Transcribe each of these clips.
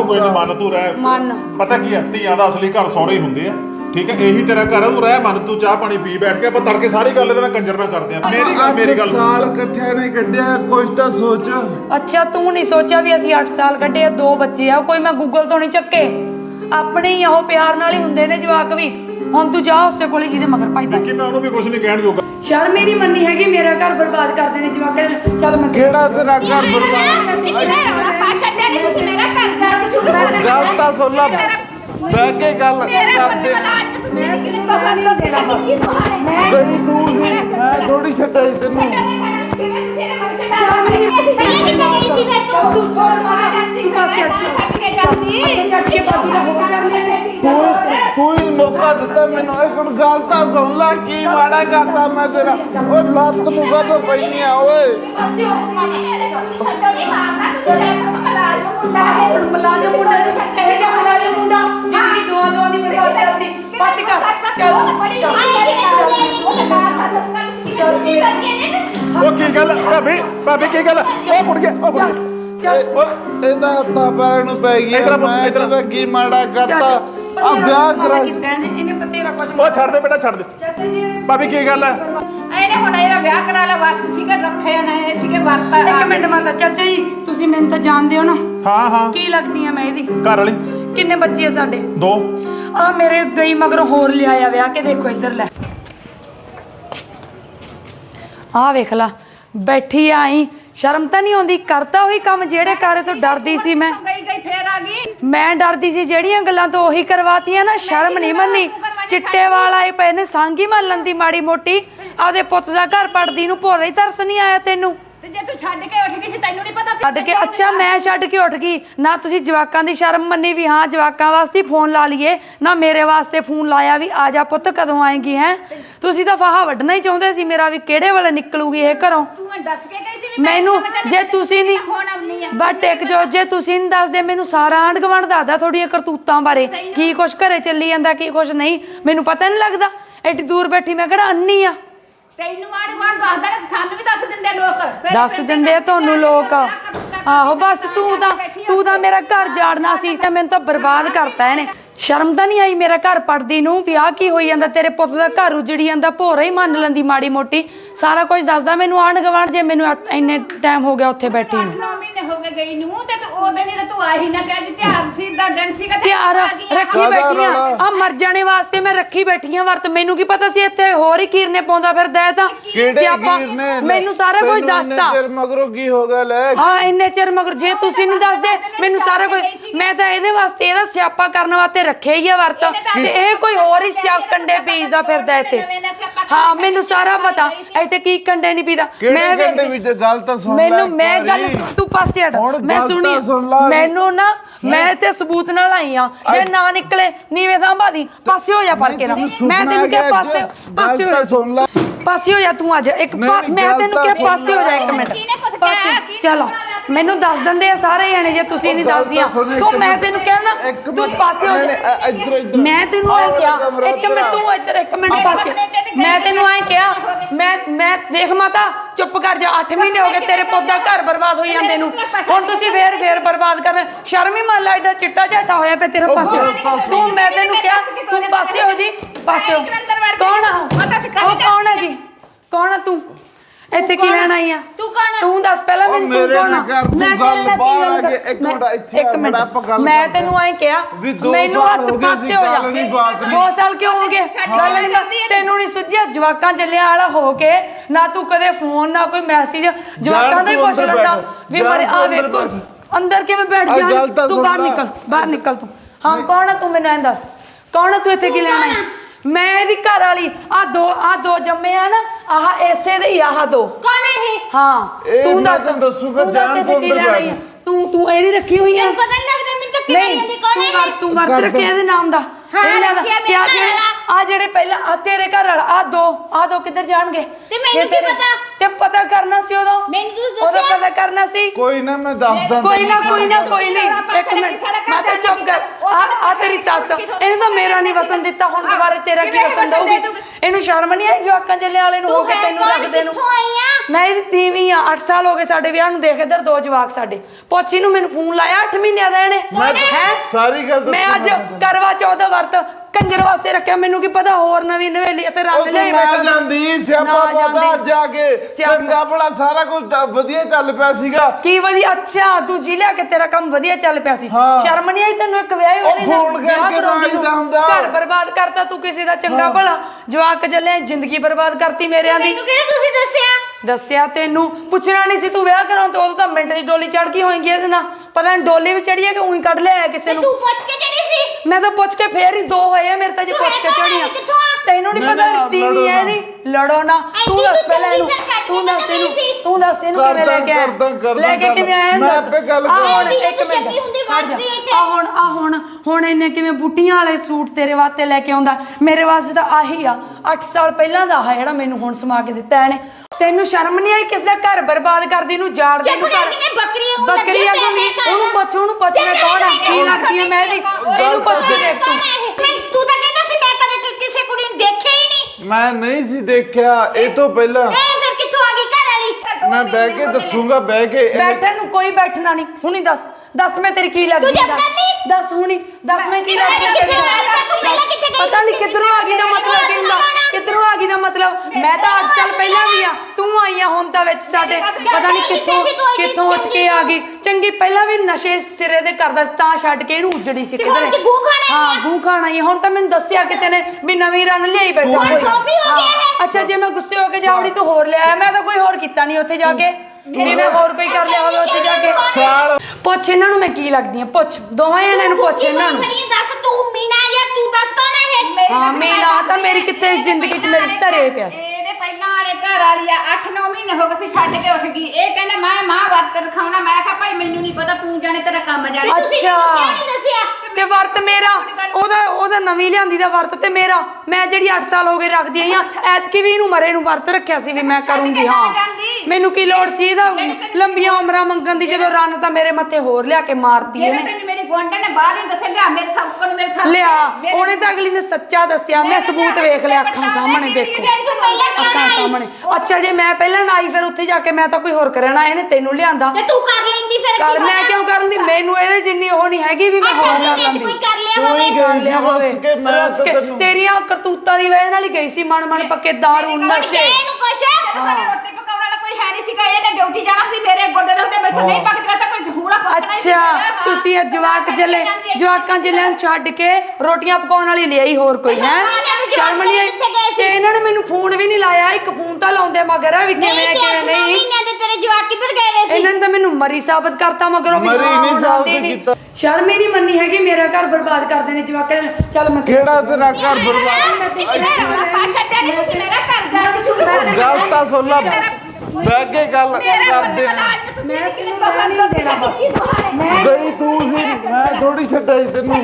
ਤੂੰ ਕੋਈ ਨਹੀਂ ਮੰਨ ਤੂੰ ਰਹਿ। ਮੰਨ। ਪਤਾ ਕੀ ਆ ਧੀਆਂ ਦਾ ਅਸਲੀ ਘਰ ਸਹੁਰੇ ਹੀ ਹੁੰਦੇ ਆ। ਠੀਕ ਹੈ ਇਹੀ ਤੇਰਾ ਘਰ ਆ ਤੂੰ ਰਹਿ ਮੰਨ ਤੂੰ ਚਾਹ ਪਾਣੀ ਪੀ ਬੈਠ ਕੇ ਆਪਾਂ ਤੜਕੇ ਸਾਰੀ ਗੱਲ ਇਹਦੇ ਨਾਲ ਕੰਜਰ ਨਾਲ ਕਰਦੇ ਆ ਮੇਰੀ ਗੱਲ ਮੇਰੀ ਗੱਲ। ਸਾਲ ਇਕੱਠੇ ਨਹੀਂ ਕੱਢਿਆ ਕੁਝ ਤਾਂ ਸੋਚ। ਅੱਛਾ ਤੂੰ ਨਹੀਂ ਸੋਚਿਆ ਵੀ ਅਸੀਂ 8 ਸਾਲ ਕੱਢੇ ਆ ਦੋ ਬੱਚੇ ਆ ਕੋਈ ਮੈਂ ਗੂਗਲ ਤੋਂ ਨਹੀਂ ਚੱਕੇ। ਆਪਣੇ ਹੀ ਉਹ ਪਿਆਰ ਨਾਲ ਹੀ ਹੁੰਦੇ ਨੇ ਜਵਾਕ ਵੀ। ਹੁਣ ਤੂੰ ਜਾ ਉਸੇ ਕੋਲੇ ਜਿਹਦੇ ਮਗਰ ਭਜਦਾ ਕਿ ਮੈਂ ਉਹਨੂੰ ਵੀ ਕੁਝ ਨਹੀਂ ਕਹਿਣ ਜੋਗਾ। ਸ਼ਰਮ ਹੀ ਨਹੀਂ ਮੰਨੀ ਹੈਗੀ ਮੇਰਾ ਘਰ ਬਰਬਾਦ ਕਰਦੇ ਨੇ ਜਵਾਕਾਂ ਦੇ ਚੱਲ ਮੈਂ ਕਿਹੜਾ ਤੇਰਾ ਘਰ ਬਰਬਾਦ? ਗੱਲ ਤਾਂ ਸੁਣ ਲਾ। ਬਹਿ ਕੇ ਗੱਲ ਕਰਦੇ ਗਈ ਤੂੰ ਸੀ ਮੈਂ ਥੋੜੀ ਛੱਡਿਆ ਸੀ ਤੈਨੂੰ ਚੱਕ ਕੇ ਬਾਕੀ ਦਾ ਹੋਰ ਕਰ ਲੈਣੇ ਕੋਈ ਕੋਈ ਮੌਕਾ ਦਿੱਤਾ ਮੈਨੂੰ ਇੱਕ ਹੁਣ ਗੱਲ ਤਾਂ ਸੁਣ ਲੈ ਕੀ ਮਾੜਾ ਕਰਦਾ ਮੈਂ ਤੇਰਾ ਉਹ ਲੱਤ ਨੂੰ ਕਦੋਂ ਪਈ ਆ ਓਏ ਮਲਾਜਮ ਮੁੰਡਾ ਨੇ ਇਹ ਜਿਹਾ ਮਲਾਜਮ ਮੁੰਡਾ ਜ਼ਿੰਦਗੀ ਦੁਆ ਦੁਆ ਦੀ ਬਰਬਾਦ ਕਰਦੀ ਬਸ ਕਰ ਚੱਲ ਉਹ ਕੀ ਗੱਲ? ਭਾਬੀ ਭਾਬੀ ਕੀ ਗੱਲ? ਉਹ ਕੁੜ ਗਿਆ ਉਹ ਕੁੜ ਗਿਆ ਚੱਲ ਉਹ ਇਹਦਾ ਹੱਥਾਂ ਪੈਰਾਂ ਨੂੰ ਪੈ ਗਿਆ ਇੱਧਰ ਆ ਮੈਂ ਇੱਧਰ ਆ। ਇਹਦਾ ਕੀ ਮਾੜਾ ਕਰਤਾ? ਆ ਵਿਆਹ ਕਰਾ ਕੀਤਾ ਇਹਨੇ ਇਹਨੇ ਬਤੇਰਾ ਕੁਛ ਉਹ ਛੱਡ ਦੇ ਬੇਟਾ ਛੱਡ ਦੇ। ਚਾਚਾ ਜੀ ਇਹਨੇ- ਭਾਬੀ ਕੀ ਗੱਲ ਹੈ ਇਹਨੇ ਹੁਣ ਇਹਦਾ ਵਿਆਹ ਕਰਾ ਲਿਆ ਵਰਤ ਸੀਗਾ ਰੱਖੇ ਨਾ ਇਹ ਸੀਗੇ ਵਰਤ ਇੱਕ ਮਿੰਟ ਮਾਤਾ ਚਾਚਾ ਜੀ ਤੁਸੀਂ ਮੈਨੂੰ ਤਾਂ ਜਾਣਦੇ ਹੋ ਨਾ? ਹਾਂ ਹਾਂ। ਕੀ ਲੱਗਦੀ ਆ ਮੈਂ ਇਹਦੀ? ਘਰ ਵਾਲੀ। ਕਿੰਨੇ ਬੱਚੇ ਆ ਸਾਡੇ? ਦੋ। ਆ ਮੇਰੇ ਗਈ ਮਗਰੋਂ ਹੋਰ ਲਿਆਇਆ ਵਿਆਹ ਕੇ ਦੇਖੋ ਇੱਧਰ ਲੈ। ਆ ਵੇਖ ਲਾ ਬੈਠੀ ਆਈ ਸ਼ਰਮ ਤਾਂ ਨਹੀਂ ਆਉਂਦੀ ਕਰਤਾ ਉਹੀ ਕੰਮ ਜਿਹੜੇ ਕਾਰੇ ਤੋਂ ਡਰਦੀ ਸੀ ਮੈਂ। ਗਈ ਗਈ ਫੇਰ ਆ ਗਈ। ਮੈਂ ਡਰਦੀ ਸੀ ਜਿਹੜੀਆਂ ਗੱਲਾਂ ਤੋਂ ਉਹੀ ਕਰਵਾਤੀਆਂ ਨਾ ਸ਼ਰਮ ਨਹੀਂ ਮੰਨੀ। ਚਿੱਟੇ ਵਾਲ ਆਏ ਪਏ ਨੇ ਸਾਂਗੀ ਮੰਨ ਦੀ ਮਾੜੀ ਮੋਟੀ। ਆਪਦੇ ਪੁੱਤ ਦਾ ਘਰ ਪੜਦੀ ਨੂੰ ਭੋਰਾ ਹੀ ਤਰਸ ਨਹੀਂ ਆਇਆ ਤੈਨੂੰ। ਤੇ ਜੇ ਤੂੰ ਛੱਡ ਕੇ ਉੱਠ ਗਈ ਸੀ ਤੈਨੂੰ ਨਹੀਂ ਪਤਾ ਸੀ ਛੱਡ ਕੇ? ਅੱਛਾ ਮੈਂ ਛੱਡ ਕੇ ਉੱਠ ਗਈ। ਨਾ ਤੁਸੀਂ ਜਵਾਕਾਂ ਦੀ ਸ਼ਰਮ ਮੰਨੀ ਵੀ ਹਾਂ ਜਵਾਕਾਂ ਵਾਸਤੇ ਫੋਨ ਲਾ ਲਈਏ। ਨਾ ਮੇਰੇ ਵਾਸਤੇ ਫੋਨ ਲਾਇਆ ਵੀ ਆ ਜਾ ਪੁੱਤ ਕਦੋਂ ਆਏਗੀ ਹੈ? ਤੁਸੀਂ ਤਾਂ ਫਾਹਾ ਵੱਢਣਾ ਹੀ ਚਾਹੁੰਦੇ ਸੀ ਮੇਰਾ ਵੀ ਕਿਹੜੇ ਵੇਲੇ ਨਿਕਲੂਗੀ ਇਹ ਘਰੋਂ? ਤੂੰ ਮੈਨੂੰ ਦੱਸ ਕੇ ਗਈ ਸੀ ਵੀ ਮੈਨੂੰ ਜੇ ਤੁਸੀਂ ਨਹੀਂ ਹੁਣ ਆਉਣੀ ਆ? ਬਟ ਇੱਕ ਜੋ ਜੇ ਤੁਸੀਂ ਨਹੀਂ ਦੱਸਦੇ ਮੈਨੂੰ ਸਾਰਾ ਆਂਢ ਗੁਆਂਢ ਦੱਸਦਾ ਤੁਹਾਡੀਆਂ ਕਰਤੂਤਾਂ ਬਾਰੇ। ਕੀ ਕੁਛ ਘਰੇ ਚੱਲੀ ਜਾਂਦਾ ਕੀ ਕੁਛ ਨਹੀਂ ਮੈਨੂੰ ਪਤਾ ਨਹੀਂ ਲੱਗਦਾ। ਐਡੀ ਦੂਰ ਬੈਠੀ ਮੈਂ ਕਿਹੜਾ ਅੰਨੀ ਆ? ਤੈਨੂੰ ਆੜ ਮਾਰ ਦੱਸਦਾ ਨੇ ਸਾਨੂੰ ਵੀ ਦੱਸ ਦਿੰਦੇ ਲੋਕ ਦੱਸ ਪਿੰਡ ਦਿੰਦੇ ਆ ਤੁਹਾਨੂੰ ਲੋਕ ਆਹੋ ਬਸ ਤੂੰ ਤਾਂ। ਤੂੰ ਤਾਂ ਮੇਰਾ ਘਰ ਜਾੜਨਾ ਸੀ ਤੇ ਮੈਨੂੰ ਤਾਂ ਬਰਬਾਦ ਕਰਤਾ ਇਹਨੇ ਸ਼ਰਮ ਤਾਂ ਨਹੀਂ ਆਈ ਮੇਰਾ ਘਰ ਪੜਦੀ ਨੂੰ ਵੀ ਆਹ ਕੀ ਹੋਈ ਜਾਂਦਾ ਤੇਰੇ ਪੁੱਤ ਦਾ ਘਰ ਉਜੜੀ ਜਾਂਦਾ ਭੋਰਾ ਹੀ ਮੰਨ ਲੈਂਦੀ ਮਾੜੀ ਮੋਟੀ। ਸਾਰਾ ਕੁਝ ਦੱਸਦਾ ਮੈਨੂੰ ਆਂਢ ਗੁਆਂਢ ਜੇ ਮੈਨੂੰ ਇੰਨੇ ਟਾਈਮ ਹੋ ਗਿਆ ਉੱਥੇ ਬੈਠੀ ਨੂੰ। 9 ਮਹੀਨੇ ਹੋ ਗਏ ਗਈ ਨੂੰ ਤੇ ਤੂੰ ਉਹਦੇ ਨਹੀਂ ਤਾਂ ਤੂੰ ਆਹੀ ਨਾ ਕਹਿ ਕਿ ਤਿਆਰ ਸੀ ਦਾ ਦਿਨ ਸੀਗਾ ਤੇ ਤਿਆਰ ਆ ਗਈ ਆ। ਰੱਖੀ ਕਾਹਦਾ ਬੈਠੀਆਂ ਰੌਲਾ? ਆ ਮਰ ਜਾਣੇ ਵਾਸਤੇ ਮੈਂ ਰੱਖੀ ਬੈਠੀਆਂ ਵਰਤ ਮੈਨੂੰ ਕੀ ਪਤਾ ਸੀ ਇੱਥੇ ਹੋਰ ਹੀ ਕੀਰਨੇ ਪਾਉਂਦਾ ਫਿਰਦਾ ਇਹ ਤਾਂ। ਕਿਹੜੇ ਸਿਆਪਾ ਵੀਰ ਨੇ? ਮੈਨੂੰ ਸਾਰਾ ਕੁਝ ਤੈਨੂੰ ਇੰਨੇ ਦੱਸਤਾ। ਚਿਰ ਮਗਰੋਂ ਕੀ ਹੋ ਗਿਆ ਲੈ। ਹਾਂ ਇੰਨੇ ਚਿਰ ਮਗਰ ਜੇ ਤੁਸੀਂ ਨਹੀਂ ਦੱਸਦੇ ਮੈਨੂੰ ਸਾਰਾ ਕੁਝ ਮੈਂ ਤਾਂ ਇਹਦੇ ਵਾਸਤੇ ਇਹਦਾ ਸਿਆਪਾ ਕਰਨ ਵਾਸਤੇ ਰੱਖਿਆ ਹੀ ਆ ਵਰਤ। ਤੇ ਇਹ ਕੋਈ ਹੋਰ ਹੀ ਸਿਆਪ ਕੰਡੇ ਪੀਸਦਾ ਫਿਰਦਾ ਇੱਥੇ। ਹਾਂ ਮੈਨੂੰ ਸਾਰਾ ਪਤਾ। ਇੱਥੇ ਕੀ ਕੰਡੇ ਨਹੀਂ ਪੀਦਾ ਵੇਖ- ਕੰਡੇ ਵਿੱਚ ਗੱਲ ਤਾਂ ਸੁਣ ਲੈ ਮੈਨੂੰ ਮੈਂ ਗੱਲ। ਤੂੰ ਪਾਸੇ ਹਟ। ਮੈਂ ਸੁਣੀ। ਮੈਨੂੰ ਨਾ ਮੈਂ ਤੇ ਸਬੂਤ ਨਾਲ ਆਈ ਆ। ਜੇ ਨਾ ਨਿਕਲੇ ਨੀਵੇਂ ਸਾਂਭਾ ਦੀ। ਪਾਸੇ ਹੋ ਜਾ ਪਰ ਕੇ ਨਾ। ਮੈਂ ਤੈਨੂੰ ਕਿਹਾ ਪਾਸੇ। ਪਾਸੇ ਹੋ ਜਾ। ਸੁਣ ਲੈ। ਪਾਸੇ ਹੋ ਜਾ ਤੂੰ ਅੱਜ। ਇੱਕ ਮੈਂ ਤੈਨੂੰ ਕਿਹਾ ਪਾਸੇ ਹੋ ਜਾ ਇੱਕ ਮਿੰਟ। ਪਾਸੇ ਚਲੋ। ਮੈਨੂੰ ਦੱਸ ਦਿੰਦੇ ਆ ਸਾਰੇ ਜਣੇ ਜੇ ਤੁਸੀਂ ਨਹੀਂ ਦੱਸਦੀਆਂ। ਤੂੰ ਮੈਂ। ਤੈਨੂੰ ਕਿਹਾ ਨਾ ਇੱਕ ਤੂੰ ਪਾਸੇ ਹੋ ਜਾ। ਨਹੀਂ, ਇੱਧਰ ਇੱਧਰ। ਮੈਂ ਤੈਨੂੰ ਐ ਕਿਹਾ ਇੱਕ ਮਿੰਟ। ਤੂੰ ਇੱਧਰ ਇੱਕ ਮਿੰਟ ਪਾਸੇ। ਮੈਂ ਤੈਨੂੰ ਐ ਕਿਹਾ। ਮੈਂ ਮੈਂ ਦੇਖ ਮਾਤਾ ਚੁੱਪ ਕਰ ਜਾ 8 ਮਹੀਨੇ ਹੋ ਗਏ ਤੇਰੇ ਪੁੱਤ ਦਾ ਘਰ ਬਰਬਾਦ ਹੋਈ ਜਾਂਦੇ ਨੂੰ। ਹੁਣ ਤੁਸੀਂ ਫੇਰ ਫੇਰ ਬਰਬਾਦ ਕਰ ਸ਼ਰਮ ਹੀ ਮੰਨ ਲੈ ਐਡਾ ਚਿੱਟਾ ਝਾਟਾ ਹੋਇਆ ਪਿਆ ਤੇਰੇ ਪਾਸੇ। ਤੂੰ ਮੈਂ ਤੈਨੂੰ ਕਿਹਾ ਤੂੰ ਪਾਸੇ ਹੋ ਜੀ ਪਾਸੇ ਹੋ। ਕੌਣ ਆ? ਉਹ ਕੌਣ ਹੈ ਜੀ? ਕੌਣ ਆ ਤੂੰ? ਇੱਥੇ ਕੀ ਲੈਣ ਆਈ ਆ? ਤੂੰ ਕੌਣ ਆ? ਤੂੰ ਦੱਸ ਪਹਿਲਾਂ ਉਹ ਮੈਨੂੰ ਤੂੰ ਮੇਰੇ ਕੌਣ ਆ? ਨਾਲ ਕਰ, ਤੂੰ ਮੈਂ ਗੱਲ ਤੇਰੇ ਨਾਲ ਕੀ ਬਾਹਰ ਆ ਗੱਲ ਕੇ ਕਰ- ਇੱਕ ਮੈਂ- ਮਿੰਟ ਇੱਥੇ ਇੱਕ ਆ, ਮਿੰਟ। ਬੜਾ ਆਪਾਂ ਗੱਲ ਮੈਂ ਕਰਦੇ ਤੈਨੂੰ ਐਂ ਕਿਹਾ ਵੀ ਦੋ ਮੈਨੂੰ ਸਾਲ ਹੱਥ ਹੋ ਗਏ ਪਾਸੇ ਹੋ ਜਾ। ਗੱਲ ਨਹੀਂ, ਬਾਤ ਨਹੀਂ। ਦੋ ਸਾਲ ਕਿਉਂ ਹੋ ਗਏ? ਗੱਲ ਨਹੀਂ ਬਾਤ- ਤੈਨੂੰ ਨਹੀਂ ਸੁਝਿਆ ਜਵਾਕਾਂ ਚੱਲਿਆ ਵਾਲਾ ਹੋ ਕੇ ਨਾ ਤੂੰ ਕਦੇ ਫੋਨ ਨਾ ਕੋਈ ਮੈਸੇਜ ਜਵਾਕਾਂ ਦਾ ਹੀ ਤੂੰ ਪੁੱਛ ਅੰਦਰ ਲੈਂਦਾ ਬੈਠ। ਵੀ ਮਰੇ ਆ ਤੂੰ ਅੰਦਰ ਵੇਖੋ ਬੈਠ। ਅੰਦਰ ਕਿਵੇਂ ਬੈਠ ਆ ਗੱਲ ਜਾ ਤਾਂ ਸੁਣ ਬਾਹਰ ਲੈ। ਨਿਕਲ ਬਾਹਰ ਨਿਕਲ ਤੂੰ। ਹਾਂ ਕੌਣ ਆ ਤੂੰ ਮੈਨੂੰ ਐਂ ਦੱਸ? ਕੌਣ ਆ ਤੂੰ ਇੱਥੇ ਕੀ ਲੈਣਾ ਹੈ ਮੈਂ ਇਹਦੀ ਘਰ ਵਾਲੀ ਆ ਦੋ ਆ ਦੋ ਜੰਮੇ ਆ ਨਾ ਆਹ ਐਸੇ ਦੇ ਹੀ ਆਹ ਦੋ। ਕੌਣ ਹੈ ਇਹ? ਹਾਂ ਇਹ ਤੂੰ ਮੈਂ ਦੱਸ ਤੈਨੂੰ ਦੱਸੂਗਾ, ਤੂੰ ਦੱਸ ਜਾਣ ਕੀ ਤੋਂ ਲੈਣਾ ਆ? ਤੂੰ ਤੂੰ ਇਹਦੀ ਰੱਖੀ ਹੋਈ ਆ? ਤੈਨੂੰ ਪਤਾ ਨਹੀਂ ਲੱਗਦਾ ਮੈਨੂੰ ਤਾਂ ਕਿਵੇਂ ਨਹੀਂ ਕੌਣ ਤੂੰ ਹੈ ਵਰ ਤੂੰ ਵਰਤ ਕਰ ਰੱਖਿਆ ਇਹਦੇ ਨਾਮ ਦਾ? ਹਾਂ, ਰੱਖਿਆ ਆ ਮੇਰੇ ਜਿਹੜੇ ਆ ਜਿਹੜੇ ਪਹਿਲਾਂ ਆ ਤੇਰੇ ਘਰ ਵਾਲਾ ਆ ਦੋ ਆ ਦੋ ਕਿੱਧਰ ਜਾਣਗੇ? ਤੇ ਮੈਨੂੰ ਜੇ ਕੀ ਤੇਰੇ- ਪਤਾ? ਤੇ ਪਤਾ ਕਰਨਾ ਸੀ ਉਦੋਂ? ਮੈਨੂੰ ਤੁਸੀਂ ਉਦੋਂ ਦੱਸਿਆ? ਪਤਾ ਕਰਨਾ ਸੀ? ਕੋਈ ਨਾ ਮੈਂ ਦੱਸਦਾ ਕੋਈ ਨਾ ਕੋਈ ਨਾ ਕੋਈ ਨਹੀਂ। ਇੱਕ ਮਿੰਟ। ਮੈਂ ਤਾਂ ਚੁੱਪ ਕਰ। ਆ ਤੇਰੀ ਸੱਸ। ਇਹਨੂੰ ਤਾਂ ਮੇਰਾ ਨਹੀਂ ਵਸਣ ਦਿੱਤਾ। ਹੁਣ ਦੁਬਾਰਾ ਤੇਰਾ ਕੀ ਵਸਣ ਦਊਗੀ? ਇਹਨੂੰ ਸ਼ਰਮ ਨਹੀਂ ਆਈ ਜਵਾਕਾਂ ਚੱਲੇ ਵਾਲੇ ਨੂੰ ਹੋ ਕੇ ਤੈਨੂੰ? ਰੱਖਦੇ ਨੂੰ? ਕਿੱਥੋਂ ਆਈ ਆ? ਮੈਂ ਇਹਦੀ ਤੀਵੀਂ ਆ 8 ਸਾਲ ਹੋ ਗਏ ਸਾਡੇ ਵਿਆਹ ਨੂੰ ਦੇਖ ਇਧਰ ਦੋ ਜਵਾਕ ਸਾਡੇ। ਪੋਚੀ ਨੂੰ ਮੈਨੂੰ ਫੋਨ ਲਾਇਆ 8 ਮਹੀਨਿਆਂ ਦਾ ਇਹਨੇ। ਮੈਂ ਹੈਂ? ਸਾਰੀ ਗੱਲ ਮੈਂ ਅੱਜ ਕਰਵਾ ਚੌਥ ਵਰਤ। ਕੰਜਰ ਵਾਸਤੇ ਰੱਖਿਆ ਮੈਨੂੰ ਕੀ ਪਤਾ ਹੋਰ ਨਵੀਂ ਨਵੇਲੀ ਤੇ ਉਹ ਰੰਗ ਤੂੰ ਲਿਆਈ ਨਾ ਬੈਠਾ। ਜਾਂਦੀ ਸਿਆਪਾ ਨਾ ਜਾਂਦੀ। ਜਾ ਕੇ। ਸਿਆਪਾ। ਚੰਗਾ ਭਲਾ ਸਾਰਾ ਕੁਝ ਵਧੀਆ ਚੱਲ ਪਿਆ ਸੀਗਾ। ਕੀ ਵਧੀਆ? ਅੱਛਾ ਦੂਜੀ ਲਿਆ ਕੇ ਤੇਰਾ ਕੰਮ ਵਧੀਆ ਚੱਲ ਪਿਆ ਸੀ। ਹਾਂ। ਸ਼ਰਮ ਨਹੀਂ ਆਈ ਤੈਨੂੰ? ਇੱਕ ਵਿਆਹ ਉਹ ਫੋਨ ਕਰਕੇ ਆਈਦਾ ਹੁੰਦਾ। ਘਰ ਬਰਬਾਦ ਕਰਤਾ ਤੂੰ ਕਿਸੇ ਦਾ ਚੰਗਾ ਭਲਾ। ਜਵਾਕ ਚੱਲੇ ਜ਼ਿੰਦਗੀ ਬਰਬਾਦ ਕਰਤੀ ਮੇਰਿਆਂ ਦੀ। ਮੈਨੂੰ ਕਿਹੜੇ ਤੁਸੀਂ ਦੱਸਿਆ? ਦੱਸਿਆ ਤੈਨੂੰ। ਪੁੱਛਣਾ ਨਹੀਂ ਸੀ ਤੂੰ ਵਿਆਹ ਕਰਾਉਂ ਤੇ ਉਦੋਂ ਤਾਂ ਮਿੰਟ 'ਚ ਡੋਲੀ ਚੜ ਗਈ ਹੋਏਗੀ ਇਹਦੇ ਨਾਲ। ਪਤਾ ਨਹੀਂ ਡੋਲੀ ਵੀ ਚੜੀ ਹੈ ਕਿ ਉਹੀ ਕੱਢ ਲਿਆ ਕਿਸੇ ਨੂੰ? ਤੂੰ ਪੁੱਛ ਕੇ ਜਿਹੜੀ ਸੀ? ਮੈਂ ਤਾਂ ਪੁੱਛ ਕੇ ਫੇਰ ਹੀ ਦੋ ਹੋਏ ਆ ਮੇਰੇ ਤਾਂ ਜੇ ਤੂੰ ਪੁੱਛ ਕੇ ਹੈ ਕੌਣ? ਚੜੀਆਂ ਕਿੱਥੋਂ ਆ? ਤੈਨੂੰ ਨਹੀਂ ਨਾ, ਪਤਾ ਨਾ, ਤੀਵੀਂ ਲੜੋ ਹੈ ਨਾ। ਇਹਦੀ ਲੜੋ ਨਾ ਤੂੰ ਐਡੀ ਦੱਸ ਪਹਿਲਾਂ ਚੰਗੀ ਇਹਨੂੰ ਛੱਡ ਤੂੰ ਕੇ ਦੱਸ ਤਾਂ ਇਹਨੂੰ ਗਈ ਸੀ। ਤੂੰ ਦੱਸ ਇਹਨੂੰ ਕਿਵੇਂ ਲੈ ਕੇ ਆਇਆ ਕਰਦਾ, ਲੈ ਕੇ। ਕਿਵੇਂ ਆਇਆ ਇਹਨੂੰ ਮੈਂ ਦੱਸ। ਆਪੇ ਗੱਲ ਆਹ ਹੁਣ। ਇੱਕ ਮਿੰਟ ਚੰਗੀ ਹੁੰਦੀ ਖੜ ਜਾ। ਇੱਥੇ। ਆਹ ਹੁਣ ਆ ਹੁਣ ਹੁਣ ਇਹਨੇ ਕਿਵੇਂ ਬੁੱਟੀਆਂ ਵਾਲੇ ਸੂਟ ਤੇਰੇ ਵਾਸਤੇ ਲੈ ਕੇ ਆਉਂਦਾ ਮੇਰੇ ਵਾਸਤੇ ਤਾਂ ਆਹੀ ਆ 8 ਸਾਲ ਪਹਿਲਾਂ ਦਾ ਆ ਜਿਹੜਾ ਮੈਨੂੰ ਹੁਣ ਸਮਾ ਕੇ ਦਿੱਤਾ ਇਹਨੇ ਤੈਨੂੰ ਸ਼ਰਮ ਨਹੀਂ ਆਈ ਕਿਸ ਦਾ ਘਰ ਬਰਬਾਦ ਕਰਦੀ ਨੂੰ ਜਾੜਦੀ ਨੂੰ ਚੱਕ ਲੈ ਕਿਤੇ ਬੱਕਰੀ ਵਾਂਗੂ ਬੱਕਰੀ ਲੱਗੀ ਵਾਂਗੂ ਨਹੀਂ ਪਈ ਉਹਨੂੰ ਪੁੱਛ ਉਹਨੂੰ ਪੁੱਛ ਮੈਂ ਕੌਣ ਆ ਕੀ ਲੱਗਦੀ ਹੈ ਮੈਂ ਇਹਦੀ ਇਹਨੂੰ ਪੁੱਛ ਕੇ ਦੇਖ ਤੂੰ ਤਾਂ ਕਹਿੰਦਾ ਸੀ ਮੈਂ ਕਦੇ ਕਿ- ਕਿਸੇ ਕੁੜੀ ਨੂੰ ਦੇਖਿਆ ਹੀ ਨਹੀਂ ਮੈਂ ਨਹੀਂ ਸੀ ਦੇਖਿਆ ਇਹ ਤੋਂ ਪਹਿਲਾਂ। ਇਹ ਫਿਰ ਕਿੱਥੋਂ ਆ ਗਈ ਘਰ ਵਾਲੀ? ਮੈਂ ਬਹਿ ਕੇ ਦੱਸੂਗਾ ਬਹਿ ਕੇ ਇਹ- ਬੈਠਣ ਨੂੰ ਕੋਈ ਬੈਠਣਾ ਨਹੀਂ। ਹੁਣੀ ਦੱਸ ਦੱਸ ਮੈਂ ਤੇਰੀ ਕੀ ਲੱਗਦੀ ਤੂੰ ਹਾਂ, ਜਦ ਦੱਸ। ਦੱਸ ਹੁਣੀ ਦੱਸ ਮੈਂ ਕੀ ਲੱਗਦੀ ਤੇਰੀ? ਪਹਿਲਾਂ ਕਿੱਥੇ ਗਈ ਪਤਾ ਨਹੀਂ? ਕਿੱਧਰੋਂ ਆ ਗਈ ਦਾ ਮਤਲਬ ਕੀ ਹੁੰਦਾ ਕਿੱਧਰੋਂ ਆ ਗਈ ਦਾ ਮਤਲਬ? ਮੈਂ ਤਾਂ 8 ਸਾਲ ਪਹਿਲਾਂ ਵੀ ਆ ਤੂੰ ਆਈ ਆ ਹੁਣ ਤਾਂ ਵਿੱਚ ਸਾਡੇ ਪਤਾ ਨਹੀਂ ਕਿੱਥੋਂ ਕਿੱਥੋਂ ਉੱਠ ਕੇ ਆ ਗਈ? ਚੰਗੀ ਪਹਿਲਾਂ ਵੀ ਨਸ਼ੇ ਸਿਰੇ ਦੇ ਕਰਦਾ ਸੀ ਤਾਂ ਛੱਡ ਕੇ ਇਹਨੂੰ ਉਜੜੀ ਸੀ ਕਿਧਰੇ ਹੀ? ਗੂੰ ਖਾਣਾ ਹੀ। ਹੁਣ ਤਾਂ ਮੈਨੂੰ ਦੱਸਿਆ ਕਿਸੇ ਨੇ ਵੀ ਨਵੀਂ ਰਨ ਲਿਆਈ ਬੈਠਾ। ਅੱਛਾ ਜੇ ਮੈਂ ਗੁੱਸੇ ਹੋ ਕੇ ਜਾਵੜੀ ਤੂੰ ਹੋਰ ਲਿਆਇਆ। ਮੈਂ ਤਾਂ ਕੋਈ ਹੋਰ ਕੀਤਾ ਨਹੀਂ ਉੱਥੇ ਜਾ ਕੇ। ਵੀ ਮੈਂ ਹੋਰ ਕੋਈ ਕਰ ਲਿਆ ਹੋਵੇ ਉੱਥੇ ਜਾ ਕੇ? ਸਾਲ। ਪੁੱਛ ਇਹਨਾਂ ਨੂੰ ਮੈਂ ਕੀ ਲੱਗਦੀ ਆ ਪੁੱਛ। ਦੋਵਾਂ ਜਣਿਆਂ ਨੂੰ ਪੁੱਛ ਇਹਨਾਂ ਨੂੰ। ਖੜੀ ਦੱਸ ਤੂੰ ਮੀਨਾ ਜਾਂ ਤੂੰ ਦੱਸ ਕੌਣ ਹੈ ਇਹ? ਹਾਂ ਮੀਨਾ ਤਾਂ ਮੇਰੀ ਕਿੱਥੇ ਜ਼ਿੰਦਗੀ 'ਚ ਮੇਰੇ ਧਰੇ ਪਿਆ ਸੀ। ਘਰ ਵਾਲੀ ਆ 8-9 ਮਹੀਨੇ ਹੋ ਗਏ ਸੀ ਛੱਡ ਕੇ ਉੱਠ ਗਈ। ਇਹ ਕਹਿੰਦਾ ਮੈਂ ਮਾਂ ਵਰਤ ਰਖਾਉਣਾ। ਮੈਂ ਕਿਹਾ ਭਾਈ ਮੈਨੂੰ ਨਹੀਂ ਪਤਾ ਤੂੰ ਜਾਣੇ ਤੇਰਾ ਕੰਮ ਜਾਣੇ। ਤੁਸੀਂ ਅੱਛਾ। ਮੈਨੂੰ ਕਿਉਂ ਨਹੀਂ ਦੱਸਿਆ? ਤੇ ਵਰਤ ਮੇਰਾ ਉਹਦਾ ਉਹਦਾ ਨਵੀਂ ਲਿਆਂਦੀ ਦਾ ਵਰਤ ਤੇ ਮੇਰਾ। ਮੈਂ ਜਿਹੜੀ 8 ਸਾਲ ਹੋ ਗਏ ਰੱਖਦੀ ਆਈ ਆ ਐਤਕੀ ਵੀ ਇਹਨੂੰ ਮਰੇ ਨੂੰ ਵਰਤ ਰੱਖਿਆ ਸੀ ਵੀ ਮੈਂ ਕਰੂੰਗੀ ਹਾਂ। ਮੈਨੂੰ ਕੀ ਲੋੜ ਸੀ ਇਹਦਾ ਲੰਬੀਆਂ ਉਮਰਾਂ ਮੰਗਣ ਦੀ ਜਦੋਂ ਰਨ ਤਾਂ ਮੇਰੇ ਮੱਥੇ ਹੋਰ ਲਿਆ ਕੇ ਮਾਰਤੀ ਜਿਹੜੇ ਇਹਨੇ। ਤੈਨੂੰ ਮੇਰੇ ਗੁਆਂਢਣ ਨੇ ਬਾਹਰ ਹੀ ਦੱਸਿਆ ਲਿਆ ਮੇਰੇ ਸਭ ਕੋਲ ਮੇਰੇ ਸਾਥ ਲਿਆ ਉਹਨੇ ਤਾਂ ਅਗਲੀ ਨੇ ਸੱਚਾ ਦੱਸਿਆ ਮੈਂ ਸਬੂਤ ਵੇਖ ਲਿਆ ਅੱਖਾਂ ਸਾਹਮਣੇ ਦੇਖੋ। ਅੱਖਾਂ ਸਾਹਮਣੇ। ਅੱਛਾ ਜੇ ਮੈਂ ਪਹਿਲਾਂ ਨਾ ਆਈ ਫਿਰ ਉੱਥੇ ਜਾ ਕੇ ਮੈਂ ਤਾਂ ਕੋਈ ਹੋਰ ਕਰਨਾ ਇਹਨੇ ਤੈਨੂੰ ਲਿਆਂਦਾ। ਤੇ ਤੂੰ ਕਰ ਲੈਂਦੀ ਫਿਰ ਕਰ ਕੀ ਮੈਂ? ਕਿਉਂ ਕਰਨ ਦੀ? ਮੈਨੂੰ ਇਹਦੇ ਜਿੰਨੀ ਉਹ ਨਹੀਂ ਹੈਗੀ ਵੀ ਮੈਂ ਹੋਰ ਕਰ ਲੈਂਦੀ ਕੋਈ ਕਰ ਲਿਆ ਹੋਵੇ। ਹੀ ਗਈ ਸੀ ਰੁੱਸ ਕੇ ਮੈਂ ਰੁੱਸ ਤਾਂ ਕੇ। ਤੈਨੂੰ ਤੇਰੀਆਂ ਕਰਤੂਤਾਂ ਦੀ ਵਜ੍ਹਾ ਨਾਲ ਹੀ ਗਈ ਸੀ ਮਨ ਮਨ ਪੱਕੇ ਦਾਰੂ ਨਸ਼ੇ। ਇਹਨੂੰ ਕੁਛ। ਜਦੋਂ ਸਾਡੇ ਰੋਟੀ ਪਕਾਉਣ ਵਾਲਾ ਕੋਈ ਹੈ ਨਹੀਂ ਸੀਗਾ ਇਹਨੇ ਡਿਊਟੀ ਜਾਣਾ ਸੀ ਮੇਰੇ ਗੋਡੇ ਦੇ ਉੱਤੇ ਮੈਥੋਂ ਨਹੀਂ ਪੱਕਦਾ ਅੱਛਾ। ਤੁਸੀਂ ਇਹ ਜਵਾਕ ਜਲੇ ਜਵਾਕਾਂ ਜਲਿਆਂ ਨੂੰ ਛੱਡ ਕੇ ਰੋਟੀਆਂ ਪਕਾਉਣ ਵਾਲੀ ਲਿਆਈ ਹੋਰ ਕੋਈ ਹੈ? ਸ਼ਰਮ ਨਹੀਂ ਆਈ? ਤੇ ਇਹਨਾਂ ਨੇ ਮੈਨੂੰ ਫੋਨ ਵੀ ਨਹੀਂ ਲਾਇਆ ਇੱਕ ਫੋਨ ਤਾਂ ਲਾਉਂਦੇ ਮਗਰ ਵੀ ਕਿਵੇਂ ਹੈ ਕਿਵੇਂ ਨਹੀਂ? ਮਹੀਨਿਆਂ ਦੇ ਤੇਰੇ ਜਵਾਕ ਕਿੱਧਰ ਗਏ ਵੇ ਸੀ? ਇਹਨਾਂ ਨੇ ਤਾਂ ਮੈਨੂੰ ਮਰੀ ਸਾਬਤ ਕਰਤਾ ਮਗਰ ਉਹ ਵੀ ਮਰੀ ਨਹੀਂ ਸਾਬਤ। ਕੀਤਾ। ਸ਼ਰਮ ਹੀ ਨਹੀਂ ਮੰਨੀ ਹੈਗੀ ਮੇਰਾ ਘਰ ਬਰਬਾਦ ਕਰਦੇ ਨੇ ਜਵਾਕਾਂ ਨੇ। ਚੱਲ ਮੈਂ ਕਿਹੜਾ ਤੇਰਾ ਘਰ ਬਰਬਾਦ? ਮੈਂ ਤੇ ਮੇਰਾ ਪਾਸ਼ਾ ਡੈਡੀ ਤੁਸੀਂ ਮੇਰਾ ਘਰ ਜਾ। ਕੇ ਤੂੰ ਗੱਲ ਕੇ ਗੱਲ ਕਰਦੇ ਆ। ਮੈਂ ਕਿਹਨੂੰ ਬਾਹਰ ਨਹੀਂ ਦੇਣਾ। ਮੈਂ ਗਈ ਤੂੰ ਸੀ ਮੈਂ ਥੋੜੀ ਛੱਡਾਈ ਤੈਨੂੰ।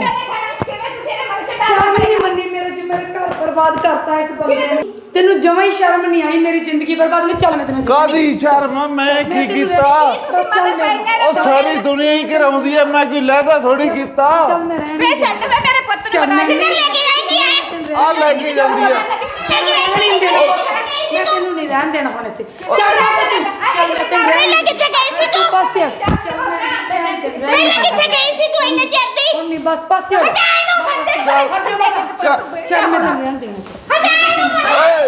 ਸ਼ਰਮ ਹੀ ਨਹੀਂ ਮੰਨੀ ਮੇਰੇ ਜੀ ਮੇਰੇ ਘਰ ਬਰਬਾਦ ਕਰਤਾ ਇਸ ਬੰਦੇ ਨੇ। ਤੈਨੂੰ ਜਮਾਂ ਹੀ ਸ਼ਰਮ ਨਹੀਂ ਆਈ ਮੇਰੀ ਜ਼ਿੰਦਗੀ ਬਰਬਾਦ ਹੋਈ ਚੱਲ ਮੈਂ ਤੈਨੂੰ ਕਾਦੀ ਸ਼ਰਮ ਮੈਂ ਕੀ ਕੀਤਾ? ਉਹ ਸਾਰੀ ਦੁਨੀਆ ਹੀ ਘਰਾਉਂਦੀ ਐ ਮੈਂ ਕੋਈ ਲਹਿਦਾ ਥੋੜੀ ਕੀਤਾ। ਮੈਂ ਰਹਿਣ ਫੇਰ ਛੱਡ ਵੇ ਮੇਰੇ ਪੁੱਤ ਨੂੰ ਬਣਾ ਕਿੱਧਰ ਲੈ ਕੇ ਆਈ ਨਹੀਂ ਆ ਲੈ ਕੇ ਜਾਂਦੀ ਆ। ਮੈਂ ਤੈਨੂੰ ਨਹੀਂ ਰਹਿਣ ਦੇਣਾ ਹੁਣ ਇੱਥੇ। ਚੱਲ ਮੈਂ ਤੈਨੂੰ ਚੱਲ ਮੈਂ ਤੈਨੂੰ ਰਹਿਣ ਪਹਿਲਾਂ ਕਿੱਥੇ ਗਈ ਸੀ ਤੂੰ? ਪਾਸੇ ਹਟ ਚੱਲ ਮੈਂ ਰਹਿਣ ਦੇ ਰਹਿਣ ਪਹਿਲਾਂ ਦੇ। ਕਿੱਥੇ ਗਈ ਸੀ ਤੂੰ ਇੰਨੇ ਚਿਰ ਦੀ? ਹੁਣ ਨਹੀਂ ਬਸ ਪਾਸੇ ਹਟ ਫੜ ਚੱਲ। ਮੈਂ ਤੈਨੂੰ ਰਹਿਣ ਦੇਣਾ। ਹਟਾ ਇਹਨੂੰ ਓਏ।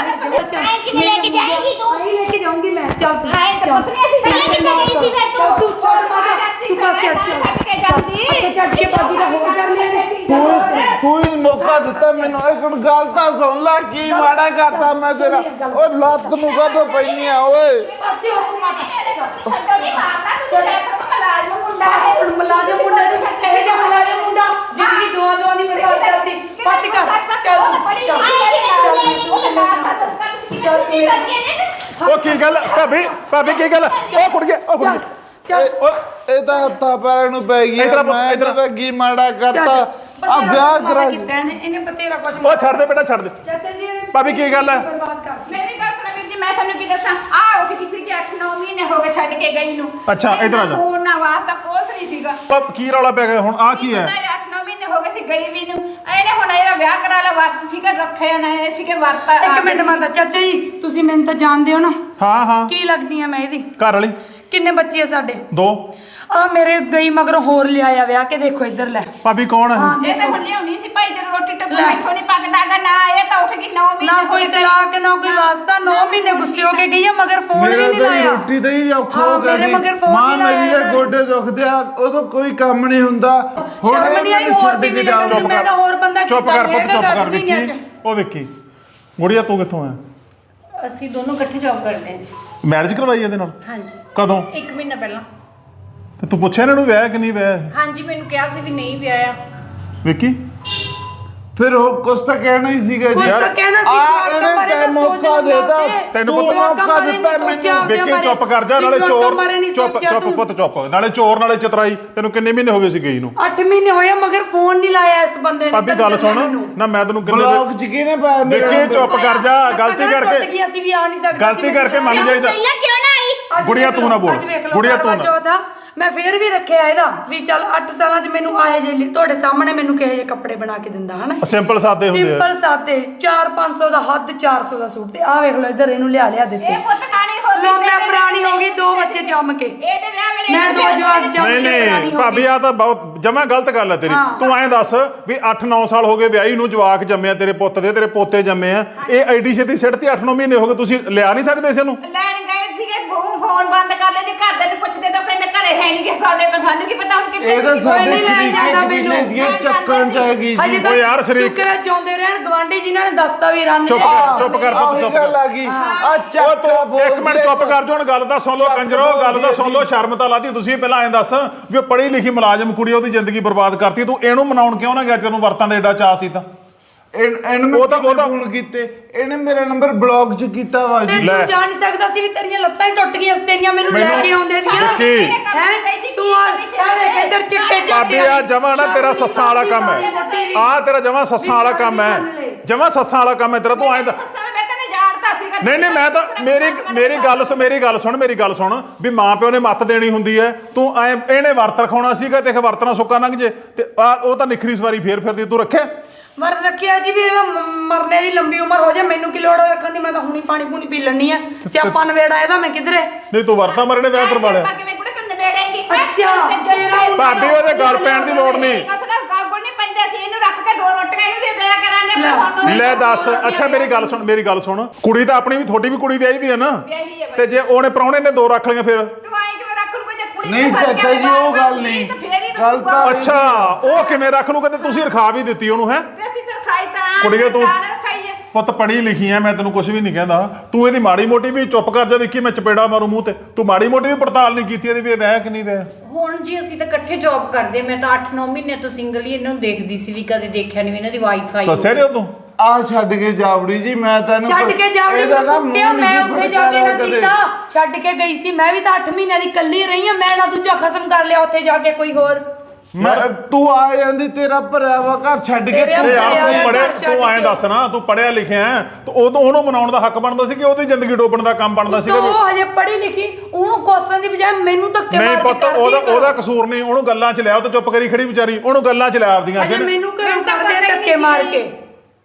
ਆਏ ਕਿਵੇਂ ਲੈ ਕੇ ਜਾਏਗੀ ਤੂੰ? ਆਈ ਲੈ ਕੇ ਜਾਊਂਗੀ ਮੈਂ। ਚੱਲ ਤੂੰ ਆਏ ਤਾਂ। ਪੁੱਤ ਨੇ ਅਸੀਂ ਪਹਿਲਾਂ ਕਿੱਥੇ ਗਈ ਸੀ ਫਿਰ ਤੂੰ? ਤੂੰ ਛੱਡ ਮਾਤਾ ਤੂੰ ਪਾਸੇ ਹਟ ਛੱਡ ਕੇ ਜਾਂਦੀ ਅੱਗੇ ਛੱਡ ਕੇ ਬਾਕੀ ਦਾ ਹੋਰ ਕਰ ਲੈਣੇ ਕੋਈ ਕੋਈ ਮੌਕਾ ਦਿੱਤਾ ਮੈਨੂੰ ਇੱਕ ਹੁਣ ਗੱਲ ਤਾਂ ਸੁਣ ਲੈ ਕੀ ਮਾੜਾ ਕਰਤਾ ਮੈਂ ਤੇਰਾ। ਓ ਲੱਤ ਨੂੰ ਕਦੋਂ ਪੈਣੀ ਆ ਓਏ? ਪਾਸੇ ਹੋ ਤੂੰ ਮਾਤਾ। ਛੱਡੋ ਨਹੀਂ ਮਾਰਨਾ ਤੁਸੀਂ ਡਾਕਟਰ ਮਲਾਜ ਨੂੰ ਮੁੰਡਾ ਹੈ। ਹੁਣ ਮੁਲਾਜ਼ਮ ਮੁੰਡਾ ਨਹੀਂ ਇਹ ਜਿਹਾ ਮੁਲਾਜ਼ਮ ਮੁੰਡਾ ਜ਼ਿੰਦਗੀ ਦੁਆ ਦੁਆ ਦੀ ਬਰਬਾਦ ਕਰਦੀ। ਬਸ ਕਰ। ਚੱਲ। ਤੂੰ, ਚੱਲ। ਉਹ ਕੀ ਗੱਲ? ਭਾਬੀ ਭਾਬੀ ਕੀ ਗੱਲ? ਉਹ ਕੁੜ ਗਿਆ ਉਹ ਕੁੜ ਚੱਲ ਗਿਆ। ਚੱਲ ਇਹ- ਇਹ ਤਾਂ ਹੱਥਾਂ ਪੈਰਾਂ ਨੂੰ ਪੈ ਗਈ ਇੱਧਰ ਆ, ਮੈਂ ਇੱਧਰ ਆ। ਤਾਂ ਕੀ ਮਾੜਾ ਕਰਤਾ? ਆ ਵਿਆਹ ਕਰਾ ਕੀਤਾ ਇਹਨੇ ਇਹਨੇ ਬਤੇਰਾ ਕੁਛ ਉਹ ਛੱਡ ਦੇ ਬੇਟਾ ਛੱਡ ਦੇ। ਚਾਚਾ ਜੀ ਇਹਨੇ ਭਾਬੀ ਕੀ ਗੱਲ ਹੈ? ਬਰਬਾਦ ਕਰ ਮੇਰੀ ਗੱਲ ਸੁਣੋ ਵੀਰ ਜੀ ਮੈਂ ਤੁਹਾਨੂੰ ਕੀ ਦੱਸਾਂ? ਆ ਉੱਠ ਗਈ ਸੀ ਕਿ 8-9 ਮਹੀਨੇ ਹੋ ਗਏ ਛੱਡ ਕੇ ਗਈ ਨੂੰ। ਅੱਛਾ, ਇੱਧਰ ਆ ਜਾ। ਫੋਨ ਨਾ ਵਾਸਤਾ ਕੁਛ ਨਹੀਂ ਸੀਗਾ। ਉਹ ਕੀ ਰੌਲਾ ਪੈ ਗਿਆ ਹੁਣ? ਆ ਕੀ ਹੈ? 8-9 ਮਹੀਨੇ ਹੋ ਗਏ ਸੀ ਗਈ ਵੀ ਨੂੰ। ਇਹਨੇ ਹੁਣ ਇਹਦਾ ਵਿਆਹ ਕਰਾ ਲਿਆ ਵਰਤ ਸੀਗਾ ਰੱਖੇ ਨਾ ਇਹ ਸੀਗੇ ਵਰਤ ਇੱਕ ਮਿੰਟ ਮਾਤਾ ਚਾਚਾ ਜੀ ਤੁਸੀਂ ਮੈਨੂੰ ਤਾਂ ਜਾਣਦੇ ਹੋ ਨਾ। ਹਾਂ ਹਾਂ। ਕੀ ਲੱਗਦੀ ਆ ਮੈਂ ਇਹਦੀ? ਘਰ ਵਾਲੀ। ਕਿੰਨੇ ਬੱਚੇ ਆ ਸਾਡੇ? ਦੋ। ਆ ਮੇਰੇ ਗਈ ਮਗਰੋਂ ਹੋਰ ਲਿਆਇਆ ਵਿਆਹ ਕੇ ਦੇਖੋ ਇੱਧਰ ਲੈ। ਭਾਬੀ ਕੌਣ ਹੈ ਇਹ ਤਾਂ ਹੁਣ ਲਿਆਉਣੀ ਸੀ ਭਾਈ ਜਦੋਂ ਰੋਟੀ ਟੱਕਰ ਲੈ। ਇੱਥੋਂ ਨਹੀਂ ਪੱਕਦਾਗਾ ਨਾ ਇਹ ਤਾਂ ਉੱਠ ਗਈ 9 ਮਹੀਨੇ ਨਾ ਹੋ ਕੋਈ ਗਏ। ਤੇ- ਤਲਾਕ ਨਾ ਕੋਈ ਵਾਸਤਾ 9 ਮਹੀਨੇ ਗੁੱਸੇ ਹੋ ਕੇ ਗਈ ਆ ਮਗਰ ਫੋਨ ਵੀ ਮੇਰਾ ਨਹੀਂ ਤਾਂ ਲਾਇਆ। ਰੋਟੀ ਦਾ ਹੀ ਔਖਾ ਹਾਂ, ਹੋ ਗਿਆ ਮੇਰੇ ਜੀ। ਮਗਰ ਮਾਂ ਨਹੀਂ ਲਾਇਆ ਮੇਰੀ ਇਹਨਾਂ ਨੇ। ਗੋਡੇ ਦੁਖਦੇ ਆ ਉਦੋਂ ਕੋਈ ਕੰਮ ਨਹੀਂ ਹੁੰਦਾ। ਹੁਣ ਸ਼ਰਮ ਇਹ ਨਹੀਂ ਆਈ ਮੈਨੂੰ ਹੋਰ ਛੱਡ ਕੇ ਵੀ ਜਾਓ। ਲੱਗਦੀ ਮੈਂ ਤਾਂ ਹੋਰ ਬੰਦਾ ਚੁੱਪ ਕੀਤਾ ਕਰ ਪੁੱਤ ਚੁੱਪ ਕਰ ਵਿੱਕੀ। ਚ। ਉਹ ਵਿੱਕੀ ਗੁੜੀਆ ਤੂੰ ਕਿੱਥੋਂ ਆ? ਅਸੀਂ ਦੋਨੋਂ ਇਕੱਠੇ ਜੌਬ ਕਰਦੇ ਹਾਂ। ਮੈਰਿਜ ਕਰਵਾਈ ਇਹਦੇ ਨਾਲ? ਹਾਂਜੀ। ਕਦੋਂ? ਇੱਕ ਮਹੀਨਾ ਪਹਿਲਾਂ। ਤੇ ਤੂੰ ਪੁੱਛਿਆ ਇਹਨਾਂ ਨੂੰ ਵਿਆਹ ਕਿ ਨਹੀਂ ਵਿਆਹ ਹਾਂਜੀ ਮੈਨੂੰ ਕਿਹਾ ਸੀ ਵੀ ਨਹੀਂ ਵਿਆਹਿਆ। ਵਿੱਕੀ? ਫਿਰ ਉਹ ਕੁਛ ਤਾਂ ਕਹਿਣਾ ਹੀ ਸੀਗਾ ਕੁਛ ਤਾਂ ਕਹਿਣਾ ਸੀ, ਆ ਜਵਾਕਾਂ ਇਹਨੇ ਬਾਰੇ ਤੈਨੂੰ ਮੌਕਾ ਦੇਤਾ। ਤੇ। ਤੈਨੂੰ ਤੂੰ ਪਤਾ- ਮੌਕਾ ਜਵਾਕਾਂ ਦਿੱਤਾ ਮੈਨੂੰ। ਵਿੱਕੀ ਬਾਰੇ। ਚੁੱਪ ਕਰ ਜਾ ਨਾਲੇ ਜਵਾਕਾਂ ਚੋਰ ਬਾਰੇ ਨਹੀਂ ਚੁੱਪ ਸੋਚਿਆ ਚੁੱਪ ਤੂੰ। ਪੁੱਤ ਚੁੱਪ। ਨਾਲੇ ਚੋਰ ਨਾਲੇ ਚਤਰਾਈ। ਤੈਨੂੰ ਕਿੰਨੇ ਮਹੀਨੇ ਹੋ ਗਏ ਸੀ ਗਈ ਨੂੰ? 8 ਮਹੀਨੇ ਹੋਇਆ ਮਗਰ ਫੋਨ ਨਹੀਂ ਲਾਇਆ ਇਸ ਬੰਦੇ ਨੇ ਭਾਬੀ ਗੱਲ ਸੁਣ। ਨਾ ਮੈਂ ਤੈਨੂੰ ਕਿੰਨੇ ਬਲੌਗ ਚ ਕਿਹਨੇ ਪਾਇਆ ਮੇਰਾ ਵਿੱਕੀ? ਚੁੱਪ ਕਰ ਜਾ। ਗਲਤੀ ਕਰਕੇ ਅਸੀਂ ਵੀ ਆ ਨਹੀਂ ਸਕਦੇ ਗਲਤੀ ਕਰਕੇ ਮੰਨ ਮੈਨੂੰ ਜਾਈਦਾ। ਪਹਿਲਾਂ ਕਿਉਂ ਨਾ ਆਈ ਅੱਜ ਗੁੜੀਆ ਤੂੰ ਨਾ ਬੋਲ। ਗੁੜੀਆ ਤੂੰ ਨਾ। ਆ, ਮੈਂ ਫੇਰ ਵੀ ਰੱਖਿਆ ਇਹਦਾ ਵੀ ਚੱਲ 8 ਸਾਲਾਂ 'ਚ ਮੈਨੂੰ ਆਏ ਜੇ ਤੁਹਾਡੇ ਸਾਹਮਣੇ ਮੈਨੂੰ ਕਿਹੋ ਜਿਹੇ ਕੱਪੜੇ ਬਣਾ ਕੇ ਦਿੰਦਾ ਹਨਾ? ਸਿੰਪਲ ਸਾਦੇ ਹੁੰਦੇ ਆ। ਸਿੰਪਲ ਸਾਦੇ 4-500 ਦਾ ਹੱਦ 400 ਦਾ ਸੂਟ ਤੇ। ਆ ਵੇਖ ਲਓ ਇੱਧਰ ਇਹਨੂੰ ਲਿਆ ਲਿਆ ਦਿੱਤੇ। ਇਹ ਪੁੱਤ ਕਾਣੀ ਹੋ ਗਈ ਲੋ ਮੈਂ ਪੁਰਾਣੀ ਹੋ ਗਈ ਦੋ ਬੱਚੇ ਜੰਮ ਕੇ। ਇਹਦੇ ਵਿਆਹ ਵੇਲੇ ਮੈਂ ਦੋ ਜਵਾਕ ਜੰਮ ਨਹੀਂ ਕੇ ਪੁਰਾਣੀ ਨਹੀਂ ਹੋ ਭਾਬੀ ਗਈ। ਆ ਤਾਂ ਬਹੁਤ ਜਮਾ ਗਲਤ ਗੱਲ ਹੈ ਤੇਰੀ। ਹਾਂ। ਤੂੰ ਐਂ ਦੱਸ ਵੀ 8-9 ਸਾਲ ਹੋ ਗਏ ਵਿਆਹੀ ਨੂੰ ਜਵਾਕ ਜੰਮਿਆ ਤੇਰੇ ਪੁੱਤ ਦੇ ਤੇਰੇ ਪੋਤੇ ਜੰਮੇ ਆ। ਇਹ ਐਡੀ ਛੇਤੀ ਸਿੱਟ ਤੇ 8-9 ਮਹੀਨੇ ਹੋ ਗਏ ਤੁਸੀਂ ਲਿਆ ਨਹੀਂ ਸਕਦੇ ਇਸ ਨੂੰ? ਲੈਣ ਗਏ ਸੀਗੇ ਫੋਨ ਬੰਦ ਕਰ ਲੈਂਦੇ ਘਰ ਦੇ ਨੂੰ ਪੁੱਛਦੇ ਤਾਂ ਕਹਿੰਦੇ ਘਰੇ ਹੈ ਨਹੀਂ ਕਿ ਸਾਡੇ ਕੋਲ ਸਾਨੂੰ ਕੀ ਪਤਾ ਹੁਣ ਕਿੱਥੇ ਇਹ ਤਾਂ ਸੀ। ਸਾਡੇ ਨਹੀਂ ਲੈਣ ਜਾਂਦਾ ਮੈਨੂੰ। ਦੀਆਂ ਲੈਣ ਚੱਕਰਾਂ ਚ ਜਾਂਦਾ ਸੀ। ਹੈਗੀ ਹਜੇ ਜੀ ਤਾਂ ਓ ਯਾਰ ਸ਼ਰੀਕ। ਸ਼ੁਕਰ ਹੈ ਜਿਉਂਦੇ ਰਹਿਣ ਗਵਾਂਢੀ ਜਿਨ੍ਹਾਂ ਨੇ ਦੱਸਤਾ ਵੀ ਰੰਨ ਚੁੱਪ। ਕਰ, ਚੁੱਪ ਕਰ। ਚੁੱਪ ਗੱਲ ਆ ਗਈ ਆ ਚੱਕ ਤੂੰ ਇੱਕ ਮਿੰਟ ਚੁੱਪ ਕਰ ਜਾ ਹੁਣ ਗੱਲ ਦਾ ਸੁਣ ਲਓ ਕੰਜਰੋ ਗੱਲ ਦਾ ਸੁਣ ਲਓ ਸ਼ਰਮ ਤਾਂ ਲਾਤੀ ਤੁਸੀਂ ਪਹਿਲਾਂ ਐਂ ਦੱਸ ਵੀ ਉਹ ਪੜ੍ਹੀ ਲਿਖੀ ਮੁਲਾਜ਼ਮ ਕੁੜੀ ਉਹਦੀ ਜ਼ਿੰਦਗੀ ਬਰਬਾਦ ਕਰਤੀ ਤੂੰ ਇਹਨੂੰ ਮਨਾਉਣ ਕਿਉਂ ਨਾ ਗਿਆ ਤੈਨੂੰ ਵਰਤਾਂ ਦਾ ਏਡਾ ਚਾਹ ਸੀ ਤਾਂ ਇਹਨੂੰ ਮੈਂ ਉਹ ਤਾਂ- ਉਹ ਤਾਂ- ਫੋਨ ਕੀਤੇ। ਇਹਨੇ ਮੇਰਾ ਨੰਬਰ ਬਲੌਕ ਚ ਕੀਤਾ ਵਾ ਤੇ ਜੀ ਲੈ। ਤੂੰ ਜਾਣ ਨਹੀਂ ਸਕਦਾ ਸੀ ਵੀ ਤੇਰੀਆਂ ਲੱਤਾਂ ਹੀ ਟੁੱਟ ਗਈਆਂ ਸੀ ਤੇਰੀਆਂ ਮੈਨੂੰ ਲੈ ਮੈਨੂੰ- ਕੇ ਆਉਂਦੇ ਕੀ? ਹੈ? ਤੂੰ ਆ ਵੇਖ ਇੱਧਰ ਚਿੱਟੇ ਭਾਬੀ ਆ ਜਮਾ ਨਾ ਤੇਰਾ ਸੱਸਾਂ ਵਾਲਾ ਕੰਮ ਹੈ। ਆ ਤੇਰਾ ਜਮਾ ਸੱਸਾਂ ਵਾਲਾ ਕੰਮ ਹੈ। ਜਮਾ ਸੱਸਾਂ ਵਾਲਾ ਕੰਮ ਹੈ ਤੇਰਾ ਤੂੰ ਐਂ ਤਾਂ ਸੱਸਾਂ ਨੇ ਮੈਂ ਤੈਨੂੰ ਜਾਣਦਾ ਸੀਗਾ ਨਹੀਂ ਨਹੀਂ ਮੈਂ ਤਾਂ ਮੇਰੀ ਮੇਰੀ ਗੱਲ ਸੁਣ ਮੇਰੀ ਗੱਲ ਸੁਣ ਮੇਰੀ ਗੱਲ ਸੁਣ ਵੀ ਮਾਂ ਪਿਓ ਨੇ ਮੱਤ ਦੇਣੀ ਹੁੰਦੀ ਹੈ। ਤੂੰ ਐ ਇਹਨੇ ਵਰਤ ਰਖਾਉਣਾ ਸੀਗਾ ਤੇ ਇਹ ਵਰਤਣਾ ਸੁੱਕਾ ਲੰਘ ਜੇ। ਤੇ ਆ ਉਹ ਤਾਂ ਨਿਖਰੀ ਸਵਾਰੀ ਫੇਰ ਫਿਰਦੀ ਤੂੰ ਰੱਖਿਆ? ਮਰ ਰੱਖਿਆ ਜੀ ਵੀ ਇਹ ਮ- ਮਰਨੇ ਦੀ ਲੰਬੀ ਉਮਰ ਹੋ ਜਾ ਮੈਨੂੰ ਕੀ ਲੋੜ ਰੱਖਣ ਦੀ? ਮੈਂ ਤਾਂ ਹੁਣੀ ਪਾਣੀ ਪੂਣੀ ਪੀ ਲੈਣੀ ਆ ਸਿਆਪਾ ਨਵੇੜਾ ਇਹਦਾ ਮੈਂ ਕਿਧਰੇ? ਨਹੀਂ ਤੂੰ ਵਰਤਾਂ ਮਰਨੇ ਵਿਆਹ ਕਰਵਾ ਲਿਆ। ਕਿਵੇਂ ਕੁੜੇ ਤੂੰ ਨਵੇੜੇਂਗੀ? ਅੱਛਾ, ਤੇਰਾ ਮੁੰਡਾ ਭਾਬੀ ਉਹਦੇ ਗੱਲ ਪੈਣ ਦੀ ਲੋੜ ਨਹੀਂ। ਕਸਨਾ ਗਾਗੋ ਨਹੀਂ ਪੈਂਦੇ ਸੀ ਇਹਨੂੰ ਰੱਖ ਕੇ ਦੋ ਰੋਟੀਆਂ ਇਹਨੂੰ ਦੇ ਦਿਆ ਕਰਾਂਗੇ ਲੈ। ਪਰ ਹੁਣ ਲੈ ਦੱਸ ਅੱਛਾ ਮੇਰੀ ਗੱਲ ਸੁਣ ਮੇਰੀ ਗੱਲ ਸੁਣ। ਕੁੜੀ ਤਾਂ ਆਪਣੀ ਵੀ ਤੁਹਾਡੀ ਵੀ ਕੁੜੀ ਵਿਆਹੀ ਵੀ ਹੈ ਨਾ? ਵਿਆਹੀ ਹੈ ਤੇ ਜੇ ਉਹਨੇ ਪ੍ਰਾਹੁਣੇ ਨੇ ਦੋ ਰੱਖ ਲਈਆਂ ਫਿਰ? ਤੂੰ ਆਈ ਕਿਵੇਂ ਰੱਖ ਲੂਗਾ ਜੇ ਕੁੜੀ ਨਹੀਂ ਚਾਚਾ ਜੀ, ਉਹ ਗੱਲ ਨਹੀਂ। ਤਾਂ ਫੇਰ ਹੀ ਗੱਲ। ਤਾਂ- ਅੱਛਾ ਉਹ ਕਿਵੇਂ ਰੱਖ ਲੂਗਾ ਤੇ ਤੁਸੀਂ ਰਖਾ ਵੀ ਦਿੱਤੀ ਉਹਨੂੰ ਹੈ? ਤੇ ਅਸੀਂ ਤਾਂ ਰਖਾਈ ਤਾਂ ਕੁੜੀਏ ਤੂੰ- ਤਾਂ ਨਾ ਰਖਾਈਏ। ਪੁੱਤ ਪੜ੍ਹੀ ਲਿਖੀ ਐ ਮੈਂ ਤੈਨੂੰ ਕੁਝ ਵੀ ਨਹੀਂ ਕਹਿੰਦਾ। ਤੂੰ ਇਹਦੀ ਮਾੜੀ ਮੋਟੀ ਵੀ ਚੁੱਪ ਕਰ ਜਾ ਵਿੱਕੀ ਮੈਂ ਚਪੇੜਾ ਮਾਰੂ ਮੂੰਹ ਤੇ। ਤੂੰ ਮਾੜੀ ਮੋਟੀ ਵੀ ਪੜਤਾਲ ਨਹੀਂ ਕੀਤੀ ਇਹਦੀ ਵੀ ਇਹ ਵਿਆਹ ਕਿ ਨਹੀਂ ਵਿਆਹ ਹੁਣ ਜੀ ਅਸੀਂ ਤਾਂ ਇਕੱਠੇ ਜੌਬ ਕਰਦੇ ਮੈਂ ਤਾਂ 8-9 ਮਹੀਨੇ ਤੋਂ ਸਿੰਗਲ ਹੀ ਇਹਨਾਂ ਨੂੰ ਦੇਖਦੀ ਸੀ ਵੀ ਕਦੇ ਦੇਖਿਆ ਨਹੀਂ ਇਹਨਾਂ ਦੀ ਵਾਈਫਾਈ ਦੱਸਿਆ ਨਹੀਂ ਤੂੰ ਆ ਛੱਡ ਕੇ ਜਾਵੜੀ ਜੀ ਮੈਂ ਤੈਨੂੰ ਛੱਡ ਕੇ ਜਾਵੜੀ ਇਹਦਾ ਨਾ ਮੈਂ ਉੱਥੇ ਜਾ ਕੇ ਨਾ। ਕੀਤਾ ਛੱਡ ਕੇ ਗਈ ਸੀ ਮੈਂ ਵੀ ਤਾਂ 8 ਮਹੀਨਿਆਂ ਦੀ ਕੱਲੀ ਰਹੀ ਆ ਮੈਂ ਨਾ ਦੂਜਾ ਖਸਮ ਕਰ ਲਿਆ ਉੱਥੇ ਜਾ ਕੇ ਕੋਈ ਹੋਰ ਮੈਂ ਤੂੰ ਆ ਜਾਂਦੀ ਤੇਰਾ ਭਰਿਆ ਵਾ ਘਰ ਛੱਡ ਕੇ ਤੇਰੇ ਤੂੰ ਤੇ ਯਾਰ ਤੂੰ ਪੜਿਆ ਤੂੰ ਐਂ। ਦੱਸ ਨਾ ਤੂੰ ਪੜਿਆ ਲਿਖਿਆ ਹੈ, ਤੇ ਉਦੋਂ ਉਹਨੂੰ ਮਨਾਉਣ ਦਾ ਹੱਕ ਬਣਦਾ ਸੀ ਕਿ ਉਹਦੀ ਜ਼ਿੰਦਗੀ ਡੋਬਣ ਦਾ ਕੰਮ ਬਣਦਾ ਸੀਗਾ ਤੂੰ ਹਜੇ ਪੜ੍ਹੀ ਲਿਖੀ ਉਹਨੂੰ ਕੋਸਣ ਦੀ ਬਜਾਏ ਮੈਨੂੰ ਧੱਕੇ ਮਾਰ ਨਹੀਂ ਕੇ ਪੁੱਤ ਕਰਦੀ ਉਹਦਾ ਘਰੋਂ। ਉਹਦਾ ਕਸੂਰ ਨਹੀਂ ਉਹਨੂੰ ਗੱਲਾਂ 'ਚ ਲਿਆ ਉਹ ਤਾਂ ਚੁੱਪ ਕਰੀ ਖੜੀ ਵਿਚਾਰੀ ਉਹਨੂੰ ਗੱਲਾਂ 'ਚ ਲਿਆ ਆਪਦੀਆਂ ਹਜੇ ਫਿਰ ਮੈਨੂੰ ਘਰੋਂ ਮੈਨੂੰ ਤਾਂ ਕਰਦੇ ਆ ਪਤਾ ਹੀ ਧੱਕੇ ਨਹੀਂ ਮਾਰ ਸੀ। ਕੇ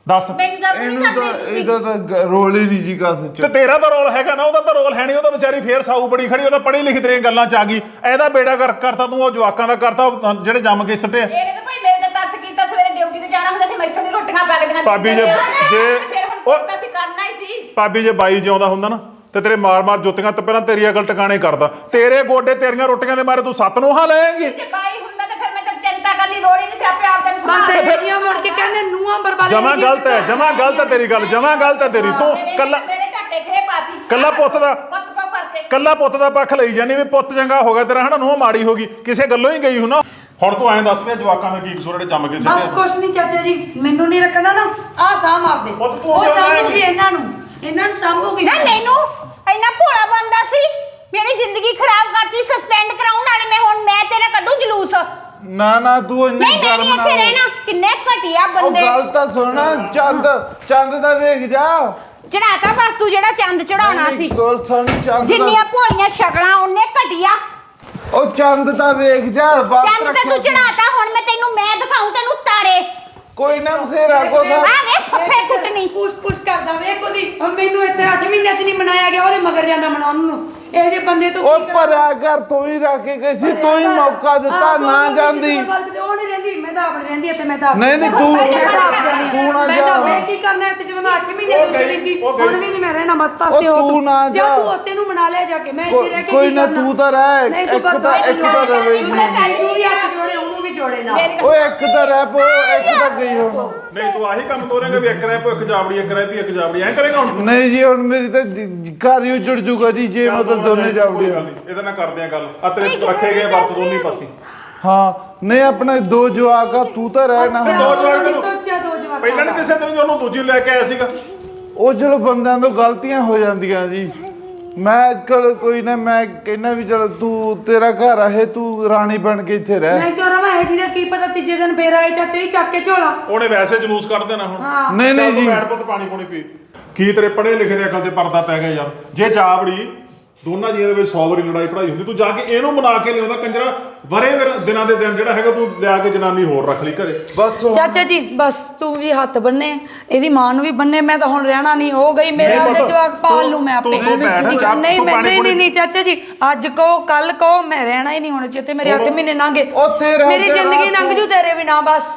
ਦੱਸ। ਮੈਨੂੰ ਦੱਸ ਨਹੀਂ ਇਹਨੂੰ ਸਕਦੇ ਤਾਂ ਤੁਸੀਂ। ਇਹਦਾ ਤਾਂ ਰੋਲ ਹੀ ਨਹੀਂ ਜੀ ਕਸ ਤੇ ਚ ਤੇਰਾ ਤਾਂ ਰੋਲ ਹੈਗਾ ਨਾ ਉਹਦਾ ਤਾਂ ਰੋਲ ਹੈ ਨਹੀਂ ਉਹਦਾ ਵਿਚਾਰੀ ਫੇਰ ਸਾਊ ਬੜੀ ਖੜੀ ਉਹਦਾ ਪੜ੍ਹੀ ਲਿਖੀ ਤੇਰੀਆਂ ਗੱਲਾਂ 'ਚ ਆ ਗਈ। ਇਹਦਾ ਬੇੜਾ ਕਰ ਕਰਤਾ ਤੂੰ ਉਹ ਜਵਾਕਾਂ ਦਾ ਕਰਤਾ ਉਹ ਜਿਹੜੇ ਜੰਮ ਕੇ ਸੱਟੇ। ਇਹਨੇ ਤਾਂ ਭਾਈ ਮੇਰੇ ਤੇ ਤਰਸ ਕੀਤਾ ਸਵੇਰੇ ਡਿਊਟੀ ਤੇ ਜਾਣਾ ਹੁੰਦਾ ਸੀ ਮੈਥੋਂ ਨਹੀਂ ਰੋਟੀਆਂ ਪੱਕਦੀਆਂ ਭਾਬੀ ਜੇ- ਜੇ- ਫਿਰ ਹੁਣ ਉਹ- ਕੁਝ ਤਾਂ ਅਸੀਂ ਕਰਨਾ ਹੀ ਸੀ। ਭਾਬੀ ਜੇ ਬਾਈ ਜਿਉਂਦਾ ਹੁੰਦਾ ਨਾ ਤੇ ਤੇਰੇ ਮਾਰ-ਮਾਰ ਜੁੱਤੀਆਂ ਤੇ ਪਹਿਲਾਂ ਤੇਰੀ ਅਕਲ ਟਿਕਾਣੇ ਕਰਦਾ। ਤੇਰੇ ਗੋਡੇ ਤੇਰੀਆਂ ਰੋਟੀਆਂ ਦੇ ਮਾਰੇ ਤੂੰ ਸੱਤ ਨੂੰ ਹਾਂ ਲਾਏਂਗੀ। ਜੇ ਬਾਈ ਤਾਂ ਫਿਰ ਮੈਂ ਤਾਂ ਚਿੰਤਾ ਕਰਨ ਦੀ ਲੋੜ ਹੀ ਨਹੀਂ ਸੀ ਆਪੇ ਆਪ ਤੈਨੂੰ ਬਸ ਸੰਭਾਲ ਇਹ ਜੀਆਂ ਮੁੜ ਕੇ ਕਹਿੰਦੇ ਨੂਆਂ ਬਰਬਾਦ ਜਮਾ ਗਲਤ ਹੈ ਜਮਾ ਗਲਤ ਹੈ ਤੇਰੀ ਗੱਲ ਜਮਾ ਗਲਤ ਹੈ ਤੇਰੀ। ਤੂੰ ਕੱਲਾ ਮੇਰੇ ਝੱਟੇ ਖੇ ਪਾਤੀ। ਕੱਲਾ ਪੁੱਤ ਦਾ- ਕੁੱਤ ਪਾਉ ਕਰਕੇ। ਕੱਲਾ ਪੁੱਤ ਦਾ ਪੱਖ ਲਈ ਜਾਨੀ ਵੀ ਪੁੱਤ ਚੰਗਾ ਹੋ ਗਿਆ ਤੇਰਾ ਹਨਾ ਨੂੰਹ ਮਾੜੀ ਹੋ ਗਈ। ਕਿਸੇ ਗੱਲੋਂ ਹੀ ਗਈ ਹੁਣਾ। ਹੁਣ ਤੂੰ ਐਂ ਦੱਸ ਵੀ ਜਵਾਕਾਂ ਦਾ ਕੀ ਕਸੂਰ ਜਿਹੜੇ ਜੰਮ ਕੇ ਬਸ ਸਿੱਟੇ ਕੁਛ ਨਹੀਂ ਚਾਚਾ ਜੀ ਮੈਨੂੰ ਨਹੀਂ ਰੱਖਣਾ ਨਾ। ਆ ਸਾਂਭ ਆਪਦੇ। ਉਹ ਤੂੰ ਉਹ ਕਿਉਂ ਸਾਂਭੂਗੀ ਲਾਏਂਗੀ? ਇਹਨਾਂ ਨੂੰ। ਇਹਨਾਂ ਨੂੰ ਸਾਂਭੂਗੀ। ਨਾ ਮੈਨੂੰ ਇੰਨਾ ਭੋਲਾ ਬੰਦਾ ਸੀ ਮੇਰੀ ਜ਼ਿੰਦਗੀ ਖਰਾਬ ਕਰਤੀ ਸਸਪੈਂਡ ਕਰਾਉਣ ਵਾਲੇ ਮੈਂ ਹੁਣ ਮੈਂ ਤੇਰਾ ਕੱਢੂ ਜਲੂਸ। ਨਾ ਨਾ ਤੂੰ ਇੰਨੀ ਨਹੀਂ ਮੈਂ ਨਹੀਂ ਨਾ ਇੱਥੇ ਹੋ। ਰਹਿਣਾ। ਕਿੰਨੇ ਘਟਿਆ ਉਹ ਬੰਦੇ ਗੱਲ ਤਾਂ ਸੁਣ ਚੰਦ ਚੰਦ ਦਾ ਵੇਖ ਜਾ। ਚੜਾਤਾ ਬਸ ਤੂੰ ਜਿਹੜਾ ਚੰਦ ਚੜਾਉਣਾ ਸੀ। ਕੋਲ ਸੁਣ ਚੰਦ ਜਿੰਨੀਆਂ ਦਾ ਭੋਲੀਆਂ ਸ਼ਕਲਾਂ ਉਹਨੇ ਘਟਿਆ। ਉਹ ਚੰਦ ਦਾ ਵੇਖ ਜਾ ਬਾਤ ਚੰਦ ਤਾਂ ਤੂੰ ਚੜਾਤਾ ਹੁਣ ਮੈਂ ਤੈਨੂੰ ਮੈਂ ਦਿਖਾਉਂ ਤੈਨੂੰ ਤਾਰੇ। ਕੋਈ ਨਾ ਬਥੇਰਾ ਕੁਛ ਆ। ਵੇ ਫੱਫੇ ਕੁੱਟਣੀ। ਪੁਸ਼ ਪੁਸ਼ ਕਰਦਾ ਵੇਖ ਉਹਦੀ। ਹੁਣ ਮੈਨੂੰ ਇੱਥੇ 8 ਮਹੀਨੇ ਚ ਨਹੀਂ ਮਨਾਇਆ ਗਿਆ ਉਹਦੇ ਮਗਰ ਜਾਂਦਾ ਮਨਾਉਣ ਨੂੰ। ਇਹ ਜੇ ਬੰਦੇ ਤੋਂ ਉਹ ਭਰਿਆ ਕਰ ਤੂੰ ਹੀ ਰੱਖ ਕੇ ਗਈ ਸੀ ਤੂੰ ਹੀ ਮੌਕਾ ਦਿੱਤਾ ਨਾ ਜਾਂਦੀ। ਉਹ ਨਹੀਂ ਰਹਿੰਦੀ ਮੈਂ ਤਾਂ ਆਪਣੀ ਰਹਿੰਦੀ ਇੱਥੇ ਮੈਂ ਤਾਂ ਨਹੀਂ, ਨਹੀਂ, ਤੂੰ- ਮੈਂ ਤਾਂ ਨਾ ਮੈਂ ਜਾ। ਤਾਂ ਮੈਂ ਕੀ ਕਰਨਾ ਇੱਥੇ ਜਦੋਂ ਮੈਂ 8 ਮਹੀਨੇ ਤੋਂ ਸੀ। ਹੁਣ ਵੀ ਨਹੀਂ ਮੈਂ ਰਹਿਣਾ ਬਸ ਪਾਸੇ ਉਹ ਹੋ ਤੂੰ ਨਾ ਜਾਂ ਜਾ। ਤੂੰ ਉਸੇ ਨੂੰ ਮਨਾ ਲਿਆ ਜਾ ਕੇ ਮੈਂ ਇੱਥੇ ਕੋਈ- ਰਹਿ ਕੇ ਕੋਈ ਕੀ ਨਾ? ਤੂੰ ਤਾਂ ਰਹਿ, ਨਹੀਂ ਤੂੰ ਇੱਕ ਬਸ ਤਾਂ- ਇੱਕ ਤਾਂ ਰਵੇ ਹੀ ਤੂੰ ਤਾਂ ਤੈਨੂੰ ਵੀ ਹੱਥ ਜੋੜੇ ਉਹਨੂੰ ਵੀ ਜੋੜੇ ਨਾ। ਓਏ ਇੱਕ ਤਾਂ ਰਹਿ ਪੋ ਇੱਕ ਤਾਂ ਗਈ ਨਹੀਂ ਤੂੰ ਆਹੀ ਕੰਮ ਤੋਰੇਂਗਾ ਵੀ ਇੱਕ ਰਹਿ ਪੋ ਇੱਕ ਜਾਵੜੀ ਇੱਕ ਰਹਿ ਇੱਕ ਜਾਵੜੀ ਐਂ ਕਰੇਗਾ ਹੁਣ ਨਹੀਂ ਜੀ ਹੁਣ ਮੇਰੀ ਤਾਂ ਜ- ਘਰ ਹੀ ਉਜੜ ਜੂਗਾ ਜੀ ਜੇ ਮਤਲਬ ਦੋਨੇ ਕੋਈ ਜਾਵੜੀ ਗੱਲ ਨਹੀਂ, ਇਹਦੇ ਨਾਲ ਕਰਦੇ ਆ ਗੱਲ। ਆ ਤੇਰੇ ਰੱਖੇ ਗਏ ਵਰਤ ਦੋਨੀ ਪਾਸੇ। ਹਾਂ ਨਹੀਂ ਆਪਣੇ ਦੋ ਜਵਾਕ ਆ ਤੂੰ ਤਾਂ ਰਹਿ ਨਾ। ਦੋ ਜਵਾਕ ਤੈਨੂੰ- ਸੋਚਿਆ ਦੋ ਜਵਾਕ ਪਹਿਲਾਂ ਨਹੀਂ ਕਿਸੇ ਤੈਨੂੰ ਉਹਨੂੰ ਦੂਜੀ ਲੈ ਕੇ ਆਇਆ ਸੀਗਾ? ਉਹ ਚਲੋ ਬੰਦਿਆਂ ਤੋਂ ਗਲਤੀਆਂ ਹੋ ਜਾਂਦੀਆਂ ਜੀ। ਮੈਂ ਅੱਜ ਕੋਈ ਨਾ ਮੈਂ ਕਹਿੰਦਾ ਵੀ ਚਲ ਤੂੰ ਤੇਰਾ ਘਰ ਆ ਇਹ ਤੂੰ ਰਾਣੀ ਬਣ ਕੇ ਇੱਥੇ ਰਹਿ। ਮੈਂ ਕਿਉਂ ਰਵਾਂ ਇਹ ਜਿਹਦਾ ਕੀ ਪਤਾ ਤੀਜੇ ਦਿਨ ਫੇਰ ਆਏ ਚਾਚੇ ਜੀ ਚੱਕ ਕੇ ਝੋਲਾ। ਉਹਨੇ ਵੈਸੇ ਜਲੂਸ ਕੱਢ ਦੇਣਾ ਹੁਣ। ਹਾਂ। ਨਹੀਂ ਨਹੀਂ ਚੱਲ ਜੀ। ਬੈਠ ਪੁੱਤ ਪਾਣੀ ਪੂਣੀ ਪੀ। ਕੀ ਤੇਰੇ ਪੜ੍ਹੇ ਲਿਖੇ ਦੇ ਅਕਲ ਤੇ ਪਰਦਾ ਪੈ ਗਿਆ ਯਾਰ? ਜੇ ਜਾਵੜੀ ਦੋਨਾਂ ਜੀਆਂ ਦੇ ਵਿੱਚ 100 ਵਾਰੀ ਲੜਾਈ ਪੜਾਈ ਹੁੰਦੀ ਤੂੰ ਜਾ ਕੇ ਇਹਨੂੰ ਮਨਾ ਕੇ ਲਿਆਉਂਦਾ ਕੰਜਰਾ ਵਰੇ ਵਰੇ ਦਿਨਾਂ ਦੇ ਦਿਨ ਜਿਹੜਾ ਹੈਗਾ ਤੂੰ ਲਿਆ ਕੇ ਜਨਾਨੀ ਹੋਰ ਰੱਖ ਲਈ ਘਰੇ। ਬਸ ਹੁਣ- ਚਾਚਾ ਜੀ ਬਸ ਤੂੰ ਵੀ ਹੱਥ ਬੰਨੇ ਇਹਦੀ ਮਾਂ ਨੂੰ ਵੀ ਬੰਨੇ ਮੈਂ ਤਾਂ ਹੁਣ ਰਹਿਣਾ ਨਹੀਂ ਹੋ ਗਈ ਮੇਰੇ ਨਹੀਂ ਜਵਾਕ ਪਾਲ ਲੂ ਮੈਂ ਆਪੇ। ਤੂੰ ਬੈਠ, ਠੀਕ ਆ? ਚਾਹ- ਨਹੀਂ ਤੂੰ ਮੈਂ ਪਾਣੀ ਨਹੀਂ ਨਹੀਂ ਪੂਣੀ- ਨਹੀਂ ਚਾਚਾ ਜੀ ਅੱਜ ਕਹੋ ਕੱਲ ਕਹੋ ਮੈਂ ਰਹਿਣਾ ਹੀ ਨਹੀਂ ਹੁਣ ਜਿੱਥੇ ਮੇਰੇ 8 ਮਹੀਨੇ ਲੰਘੇ ਉੱਥੇ ਰਹਿ ਮੇਰੀ ਕੇ ਜ਼ਿੰਦਗੀ ਰਾਤ ਲੰਘ ਜੂ ਤੇਰੇ ਬਿਨਾ ਬਸ।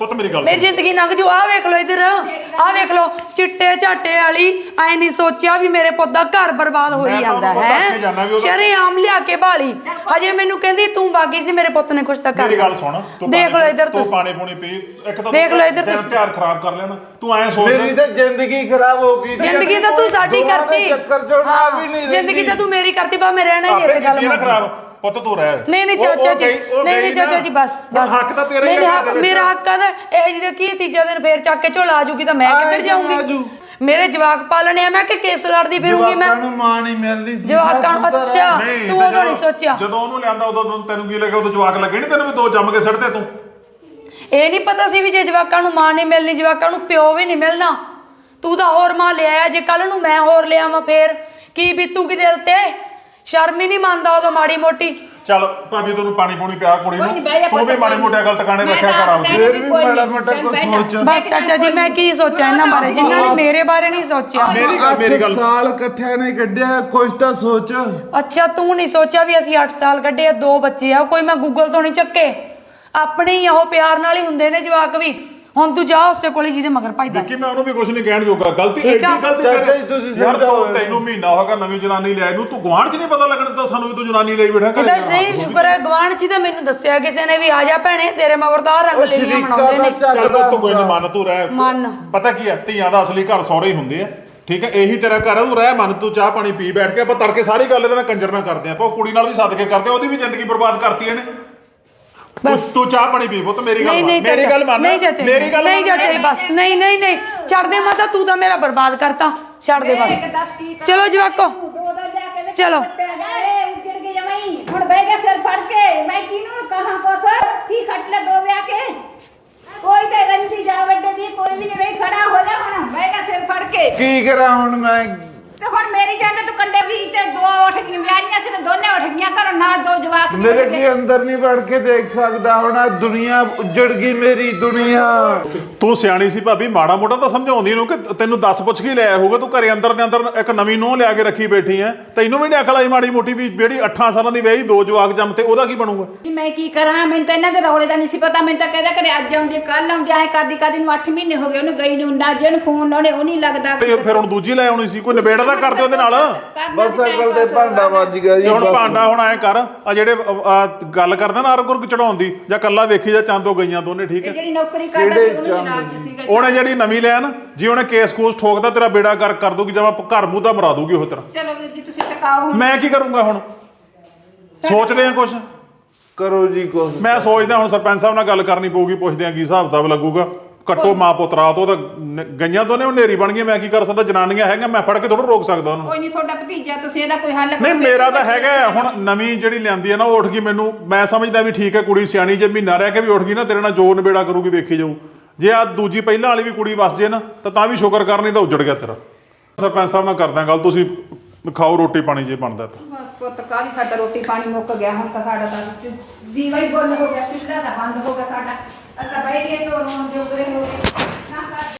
ਪੁੱਤ ਮੇਰੀ ਗੱਲ ਮੇਰੀ ਜ਼ਿੰਦਗੀ ਲੰਘ ਜੂ ਆ ਵੇਖ ਲੋ ਇਧਰ ਆ ਵੇਖ ਲੋ ਚਿੱਟੇ ਝਾਟੇ ਵਾਲੀ ਐ ਨਹੀਂ ਸੋਚਿਆ ਵੀ ਮੇਰੇ ਪੁੱਤ ਦਾ ਘਰ ਬਰਬਾਦ ਹੋਈ ਮੈਂ ਤਾਂ ਜਾਂਦਾ ਉਹਨੂੰ ਪਤਾ ਕਿ ਜਾਨਾ ਵੀ ਹੈ ਉਹਦਾ- ਸ਼ਰੇਆਮ ਲਿਆ ਕੇ ਬਾਲੀ ਹਜੇ ਮੈਨੂੰ ਕਹਿੰਦੀ ਤੂੰ ਬਾਗੀ ਸੀ ਮੇਰੇ ਪੁੱਤ ਨੇ ਕੁਛ ਤਾਂ ਕਰ ਮੇਰੀ ਗੱਲ ਸੁਣ ਤੂੰ ਦੇਖ ਪਾਣੀ- ਲੋ ਇਧਰ ਤੂੰ ਤੁਸੀਂ ਪਾਣੀ ਪੂਣੀ ਪੀ ਇੱਕ ਤਾਂ ਦੇਖ ਲਓ ਇੱਧਰ ਦਿਨ ਤੁਸੀਂ। ਖਰਾਬ ਕਰ ਲੈਣਾ ਤੂੰ ਐਂ ਸੋਚ ਮੇਰੀ ਤਾਂ ਜ਼ਿੰਦਗੀ ਖਰਾਬ ਹੋ ਗਈ ਜੀ। ਜ਼ਿੰਦਗੀ ਤਾਂ ਤੂੰ ਸਾਡੀ ਦੇ ਕਰਤੀ ਚੱਕਰ ਚੋਂ ਨਾ ਵੀ ਨਹੀਂ ਜ਼ਿੰਦਗੀ। ਤਾਂ ਤੂੰ ਮੇਰੀ ਕਰਤੀ ਬਾ ਮੈਂ ਰਹਿਣਾ ਹੀ ਨਹੀਂ ਆਪੇ ਇੱਥੇ ਗੱਲ ਕੀਤੀ ਨਾ। ਖਰਾਬ ਪੁੱਤ ਤੂੰ ਰਹਿ ਨਹੀਂ ਨਹੀਂ ਉਹ- ਉਹ ਚਾਚਾ ਜੀ ਗਈ- ਉਹ ਨਹੀਂ ਗਈ ਨਹੀਂ ਨਾ। ਚਾਚਾ ਜੀ ਬਸ ਹੁਣ ਬਸ ਹੱਕ ਤਾਂ ਤੇਰਾ ਹੀ ਨਹੀਂ, ਹੈ ਘਰ ਦੇ ਵਿੱਚ। ਮੇਰਾ ਹੱਕ ਆ ਇਹ ਜਿਹਦੇ ਕੀ ਤੀਜਾ ਦਿਨ ਫੇਰ ਚੱਕ ਕੇ ਝੋਲਾ ਆ ਜੂਗੀ ਤਾਂ ਮੈਂ ਆ ਕਿੱਧਰ ਜਾਊਂਗੀ ਜਾਊ। ਮੇਰੇ ਜਵਾਕ ਪਾਲਣੇ ਆ ਮੈਂ ਕਿ ਕੇਸ ਲੜਦੀ ਫਿਰੂੰਗੀ ਮੈਂ ਜਵਾਕਾਂ ਨੂੰ ਮਾਂ ਨਹੀਂ ਮਿਲਦੀ ਸੀ ਜਵਾਕਾਂ ਨੂੰ ਤੂੰ ਤਾਂ ਅੱਛਾ ਰਹਿ। ਤੂੰ ਤੇ ਉਦੋਂ ਨਹੀਂ ਜਦੋਂ- ਸੋਚਿਆ ਜਦੋਂ ਉਹਨੂੰ ਲਿਆਂਦਾ ਉਦੋਂ ਤੈਨੂੰ- ਤੈਨੂੰ ਕੀ ਲੱਗਿਆ ਉਦੋਂ ਜਵਾਕ ਲੱਗੇ ਨਹੀਂ ਤੈਨੂੰ ਵੀ ਦੋ ਜੰਮ ਕੇ ਸੜਦੇ ਤੂੰ ਇਹ ਨਹੀਂ ਪਤਾ ਸੀ ਵੀ ਜੇ ਜਵਾਕਾਂ ਨੂੰ ਮਾਂ ਨਹੀਂ ਮਿਲਣੀ ਜਵਾਕਾਂ ਨੂੰ ਪਿਓ ਵੀ ਨਹੀਂ ਮਿਲਣਾ ਤੂੰ ਤਾਂ ਹੋਰ ਮਾਂ ਲਿਆਇਆ ਜੇ ਕੱਲ ਨੂੰ ਮੈਂ ਹੋਰ ਲਿਆਵਾਂ ਫੇਰ ਕੀ ਬੀਤੂਗੀ ਦਿਲ ਤੇ ਸ਼ਰਮ ਹੀ ਨਹੀਂ ਮੰਨਦਾ ਉਦੋਂ ਮਾੜੀ ਮੋਟੀ। ਚੱਲ ਭਾਬੀ ਤੈਨੂੰ ਪਾਣੀ ਪੂਣੀ ਪਿਆ ਕੁੜੀ ਕੋਈ ਨਹੀਂ, ਬਹਿ ਜਾ ਨੂੰ ਤੂੰ ਵੀ ਪੁੱਤ, ਮਾੜੀ ਮੋਟੇ ਗੱਲ ਟਿਕਾਣੇ ਮੈਂ ਰੱਖਿਆ ਤਾਂ ਕਰ ਆਪਦੀ ਫੇਰ ਵੀ ਕੋਈ ਮਾੜਾ ਮੋਟਾ ਕੁਝ ਬਹਿ ਜਾ। ਸੋਚ ਬਸ ਚਾਚਾ ਜੀ ਮੈਂ ਕੀ ਸੋਚਿਆ ਇਹਨਾਂ ਬਾਰੇ? ਜਿਨ੍ਹਾਂ ਨੇ ਮੇਰੇ ਬਾਰੇ ਨਹੀਂ ਸੋਚਿਆ। ਮੇਰੀ ਗੱਲ ਮੇਰੀ ਗੱਲ ਸਾਲ ਇਕੱਠਿਆਂ ਨੇ ਕੱਢਿਆ ਕੁਝ ਤਾਂ ਸੋਚ। ਅੱਛਾ ਤੂੰ ਨਹੀਂ ਸੋਚਿਆ ਵੀ ਅਸੀਂ 8 ਸਾਲ ਕੱਢੇ ਆ ਦੋ ਬੱਚੇ ਆ? ਕੋਈ ਮੈਂ ਗੂਗਲ ਤੋਂ ਨਹੀਂ ਚੱਕੇ। ਆਪਣੇ ਹੀ ਉਹ ਪਿਆਰ ਨਾਲ ਹੀ ਹੁੰਦੇ ਨੇ ਜਵਾਕ ਵੀ। ਹੁਣ ਤੂੰ ਜਾ ਉਸੇ ਕੋਲੇ ਜਿਹਦੇ ਮਗਰ ਭਜਦਾ ਕਿ ਮੈਂ ਉਹਨੂੰ ਵੀ ਕੁਝ ਨਹੀਂ ਕਹਿਣ ਜੋਗਾ। ਗਲਤੀ ਠੀਕ ਐਡੀ ਆ। ਗਲਤੀ ਚਾਚਾ ਕਰੇ। ਜੀ, ਤੁਸੀਂ ਯਾਰ ਸਮਝਾਓ ਤੂੰ- ਤੈਨੂੰ ਮਹੀਨਾ ਹੋਗਾ ਨਵੀਂ ਜਨਾਨੀ ਲਿਆਈ ਨੂੰ। ਤੂੰ ਗੁਆਂਢ 'ਚ ਨਹੀਂ ਪਤਾ ਲੱਗਣ ਦਿੱਤਾ ਸਾਨੂੰ ਵੀ ਤੂੰ ਜਨਾਨੀ ਲਈ ਬੈਠਾ ਇਹਦਾ ਨਹੀਂ ਸ਼ੁਕਰ ਹੈ ਗਵਾਂਢ ਜੀ ਤਾਂ ਮੈਨੂੰ ਦੱਸਿਆ ਕਿਸੇ ਨੇ ਵੀ ਆ ਜਾ ਭੈਣੇ ਤੇਰੇ ਮਗਰ ਤਾਂ ਆਹ ਰੰਗ ਉਹ ਲੈਣੀਆਂ ਸ਼ਰੀਕਾ ਦਾ ਨੇ। ਚੱਲ ਤੂੰ ਕੋਈ ਨਾ ਮੰਨ ਤੂੰ ਰਹਿ। ਮੰਨ। ਪਤਾ ਕੀ ਹੈ ਧੀਆਂ ਦਾ ਅਸਲੀ ਘਰ ਸਹੁਰੇ ਹੀ ਹੁੰਦੇ ਆ। ਠੀਕ ਹੈ ਇਹੀ ਤੇਰਾ ਘਰ ਹੈ ਤੂੰ ਰਹਿ ਮੰਨ ਤੂੰ ਚਾਹ ਪਾਣੀ ਪੀ ਬੈਠ ਕੇ ਆਪਾਂ ਤੜਕੇ ਸਾਰੀ ਗੱਲ ਇਹਦੇ ਨਾਲ ਕੰਜਰ ਨਾਲ ਕਰਦੇ ਆ। ਆਪਾਂ ਉਹ ਕੁੜੀ ਨਾਲ ਵੀ ਸਦਕੇ ਕਰਦੇ ਆ ਉਹਦੀ ਵੀ ਜ਼ਿੰਦਗੀ ਬਰਬਾਦ ਕਰਤੀ ਇਹਨੇ। ਬਸ। ਤੂੰ ਚਾਹ ਪਾਣੀ ਪੀ ਪੁੱਤ ਮੇਰੀ ਗੱਲ ਨਹੀਂ ਨਹੀਂ ਮੰਨ। ਮੇਰੀ ਚਾਚਾ, ਗੱਲ ਮੰਨ ਨਹੀਂ ਚਾਚਾ ਮੇਰੀ ਗੱਲ ਨਹੀਂ ਮੰਨ। ਚਾਚਾ ਜੀ ਬਸ। ਨਹੀਂ ਨਹੀਂ ਨਹੀਂ। ਛੱਡ ਦੇ ਮਾਤਾ ਤੂੰ ਤਾਂ ਮੇਰਾ ਬਰਬਾਦ ਕਰਤਾ। ਛੱਡ ਦੇ ਬਸ। ਚਲੋ ਜਵਾਕੋ। ਚਲੋ। ਉੱਜੜ ਕੇ ਜਮਾਈ ਹੁਣ ਬਹਿ ਗਿਆ ਸਿਰ ਫੜ ਕੇ। ਮੈਂ ਕਿਹਨੂੰ ਕਹਾਂ ਕੁਛ? ਕੀ ਖੱਟ ਲੈ ਦੋ ਵਿਆਹ ਕੇ? ਕੋਈ ਤੇ ਰੰਜੀ ਜਾ ਵੱਡੇ ਦੀ ਕੋਈ ਵੀ ਨਹੀਂ। ਰਹੀ ਖੜਾ ਹੋ ਜਾ ਹੁਣ। ਬਹਿ ਗਿਆ ਸਿਰ ਫੜ ਕੇ। ਕੀ ਕਰਾਂ ਹੁਣ ਮੈਂ? ਤੇ ਹੁਣ ਮੇਰੀ ਜਾਨ ਤੂੰ ਕੰਡੇ ਵੀ ਤੇ ਦੋ ਉੱਠ ਗਈਆਂ ਵਿਆਹੀਆਂ ਸੀ ਤੇ ਦੋਨੇ ਉੱਠ ਗਈਆਂ ਘਰੋਂ ਨਾਲ ਦੋ ਜਵਾਕ ਵੀ ਮੇਰੇ ਉੱਠ ਗਏ। ਕੀ ਅੰਦਰ ਨਹੀਂ ਵੜ ਕੇ ਦੇਖ ਸਕਦਾ ਹੁਣ ਆਹ ਦੁਨੀਆ ਉੱਜੜ ਗਈ ਮੇਰੀ ਦੁਨੀਆ। ਤੂੰ ਸਿਆਣੀ ਸੀ ਭਾਬੀ ਮਾੜਾ ਮੋਟਾ ਤਾਂ ਸਮਝਾਉਂਦੀ ਨੂੰ ਕਿ ਤੈਨੂੰ ਦੱਸ ਪੁੱਛ ਕੇ ਲਿਆਇਆ ਹੋਊਗਾ ਤੂੰ ਘਰੇ ਅੰਦਰ ਦੇ ਅੰਦਰ ਇੱਕ ਨਵੀਂ ਨੂੰਹ ਲਿਆ ਕੇ ਰੱਖੀ ਬੈਠੀ ਐ। ਤੈਨੂੰ ਵੀ ਨਹੀਂ ਅਕਲ ਆਈ ਮਾੜੀ ਮੋਟੀ ਵੀ ਜਿਹੜੀ 8 ਸਾਲਾਂ ਦੀ ਵਿਆਹੀ ਦੋ ਜਵਾਕ ਜੰਮ ਤੇ ਉਹਦਾ ਕੀ ਬਣੂਗਾ? ਜੀ ਮੈਂ ਕੀ ਕਰਾਂ? ਮੈਨੂੰ ਤਾਂ ਇਹਨਾਂ ਦੇ ਰੌਲੇ ਦਾ ਨਹੀਂ ਸੀ ਪਤਾ। ਮੈਨੂੰ ਤਾਂ ਕਹਿੰਦਾ ਕਰੇ ਅੱਜ ਆਉਂਦੇ ਕੱਲ ਆਉਂਦੇ ਐ ਕਰਦੀ ਕਰਦੀ ਨੂੰ 8 ਮਹੀਨੇ ਹੋ ਗਏ ਉਹਨੂੰ ਗਈ ਨੂੰ ਨਾ ਜੇ ਉਹਨੂੰ ਫੋਨ ਲਾਉਣੇ ਉਹ ਨਹੀਂ ਲੱਗਦਾ। ਤੇ ਫਿਰ ਹੁਣ ਦੂਜੀ ਲੈ ਆਉਣੀ ਸੀ ਕੋਈ ਨਿਬੇੜਾ ਤਾਂ ਕਰਦੇ ਉਹਦੇ ਨਾਲ। ਬਸ ਅਕਲ ਤੇ ਭਾਂਡਾ ਵੱਜ ਗਿਆ ਜੀ ਜੇ ਹੁਣ ਬਸ। ਭਾਂਡਾ ਹੁਣ ਐ ਕਰ ਆ ਜਿਹੜੇ ਅ, ਆ, ਗੱਲ ਕਰਦਾ ਨਾ ਅਰਗੁਰ ਚੜਾਉਣ ਦੀ ਜਾਂ ਕੱਲਾ ਵੇਖੀ ਜਾਂ ਚੰਦੋ ਗਈਆਂ ਦੋਨੇ ਠੀਕ ਇਹ ਹੈ ਜਿਹੜੀ ਨੌਕਰੀ ਕਰਦਾ ਸੀ ਉਹਨੂੰ ਚ ਸੀਗਾ ਉਹਨੇ ਜਿਹੜੀ ਨਵੀਂ ਲਿਆ ਨਾ ਜੀ ਉਹਨੇ ਕੇਸ ਕੂਸ ਠੋਕਦਾ ਤੇਰਾ ਬੇੜਾ ਕਰ ਕਰ ਦੂਗੀ ਜਮਾ ਘਰ ਮੂੰਹ ਦਾ ਮਰਾ ਦੂਗੀ ਉਹ ਤੇਰਾ। ਚਲੋ ਵੀਰ ਜੀ ਤੁਸੀਂ ਟਿਕਾਓ ਹੁਣ। ਮੈਂ ਕੀ ਕਰੂੰਗਾ ਹੁਣ? ਸੋਚਦੇ ਆ ਕੁਛ? ਕਰੋ ਜੀ ਕੁਛ। ਮੈਂ ਸੋਚਦਾ ਹੁਣ ਸਰਪੰਚ ਸਾਹਿਬ ਨਾਲ ਗੱਲ ਕਰਨੀ ਪਊਗੀ ਪੁੱਛਦੇ ਆ ਕੀ ਹਿਸਾਬ ਕਿਤਾਬ ਲੱਗੂਗਾ। ਕੱਟੋ ਮਾਂ ਪੁੱਤ ਰਾਤ ਉਹ ਤਾਂ ਨ- ਗਈਆਂ ਦੋਨੇ ਉਹ ਨੇਰੀ ਬਣ ਗਈਆਂ ਮੈਂ ਕੀ ਕਰ ਸਕਦਾ? ਜਨਾਨੀਆਂ ਹੈਗੀਆਂ ਮੈਂ ਫੜ ਕੇ ਥੋੜਾ ਰੋਕ ਸਕਦਾ ਉਹਨੂੰ। ਕੋਈ ਨਹੀਂ ਤੁਹਾਡਾ ਭਤੀਜਾ ਤੁਸੀਂ ਇਹਦਾ ਕੋਈ ਹੱਲ ਨਹੀਂ ਕਰੋ। ਮੇਰਾ ਤਾਂ ਹੈਗਾ ਹੈ, ਹੁਣ ਨਵੀਂ ਜਿਹੜੀ ਲਿਆਂਦੀ ਹੈ ਨਾ ਉਹ ਉੱਠ ਗਈ ਮੈਨੂੰ। ਮੈਂ ਸਮਝਦਾ ਵੀ ਠੀਕ ਹੈ ਕੁੜੀ ਸਿਆਣੀ ਜੇ ਮਹੀਨਾ ਰਹਿ ਕੇ ਵੀ ਉੱਠ ਗਈ ਨਾ ਤੇਰੇ ਨਾਲ ਜੋ ਨਿਬੇੜਾ ਕਰੂਗੀ ਵੇਖੀ ਜਾਊ। ਜੇ ਆ ਦੂਜੀ ਪਹਿਲਾਂ ਵਾਲੀ ਵੀ ਕੁੜੀ ਵਸ ਜੇ ਨਾ ਤਾਂ ਤਾਂ ਵੀ ਸ਼ੁਕਰ ਕਰਨੀ ਤਾਂ ਉੱਜੜ ਗਿਆ ਤੇਰਾ। ਸਰਪੰਚ ਸਾਹਿਬ ਨਾਲ ਕਰਦਾ ਗੱਲ ਤੁਸੀਂ ਖਾਓ ਰੋਟੀ ਪਾਣੀ ਜੇ ਬਣਦਾ ਤਾਂ। ਬਸ ਪੁੱਤ ਕਾਲੀ ਸਾਡਾ ਰੋਟੀ ਪਾਣੀ ਮੁੱਕ ਗਿਆ ਹੁਣ ਤਾਂ ਸਾਡਾ ਤਾਂ ਦੀਵਾ ਹੀ ਬੰਦ ਹੋ ਗਿਆ ਚੁੱਲ੍ਹਾ ਤਾਂ ਬੰਦ ਹੋ ਗਿਆ ਸਾਡਾ। ਅਸਾਂ ਬਹਿ ਗਏ ਤੋਂ ਰੋਣ ਜੋਗਰੇ ਹੋ ਗਏ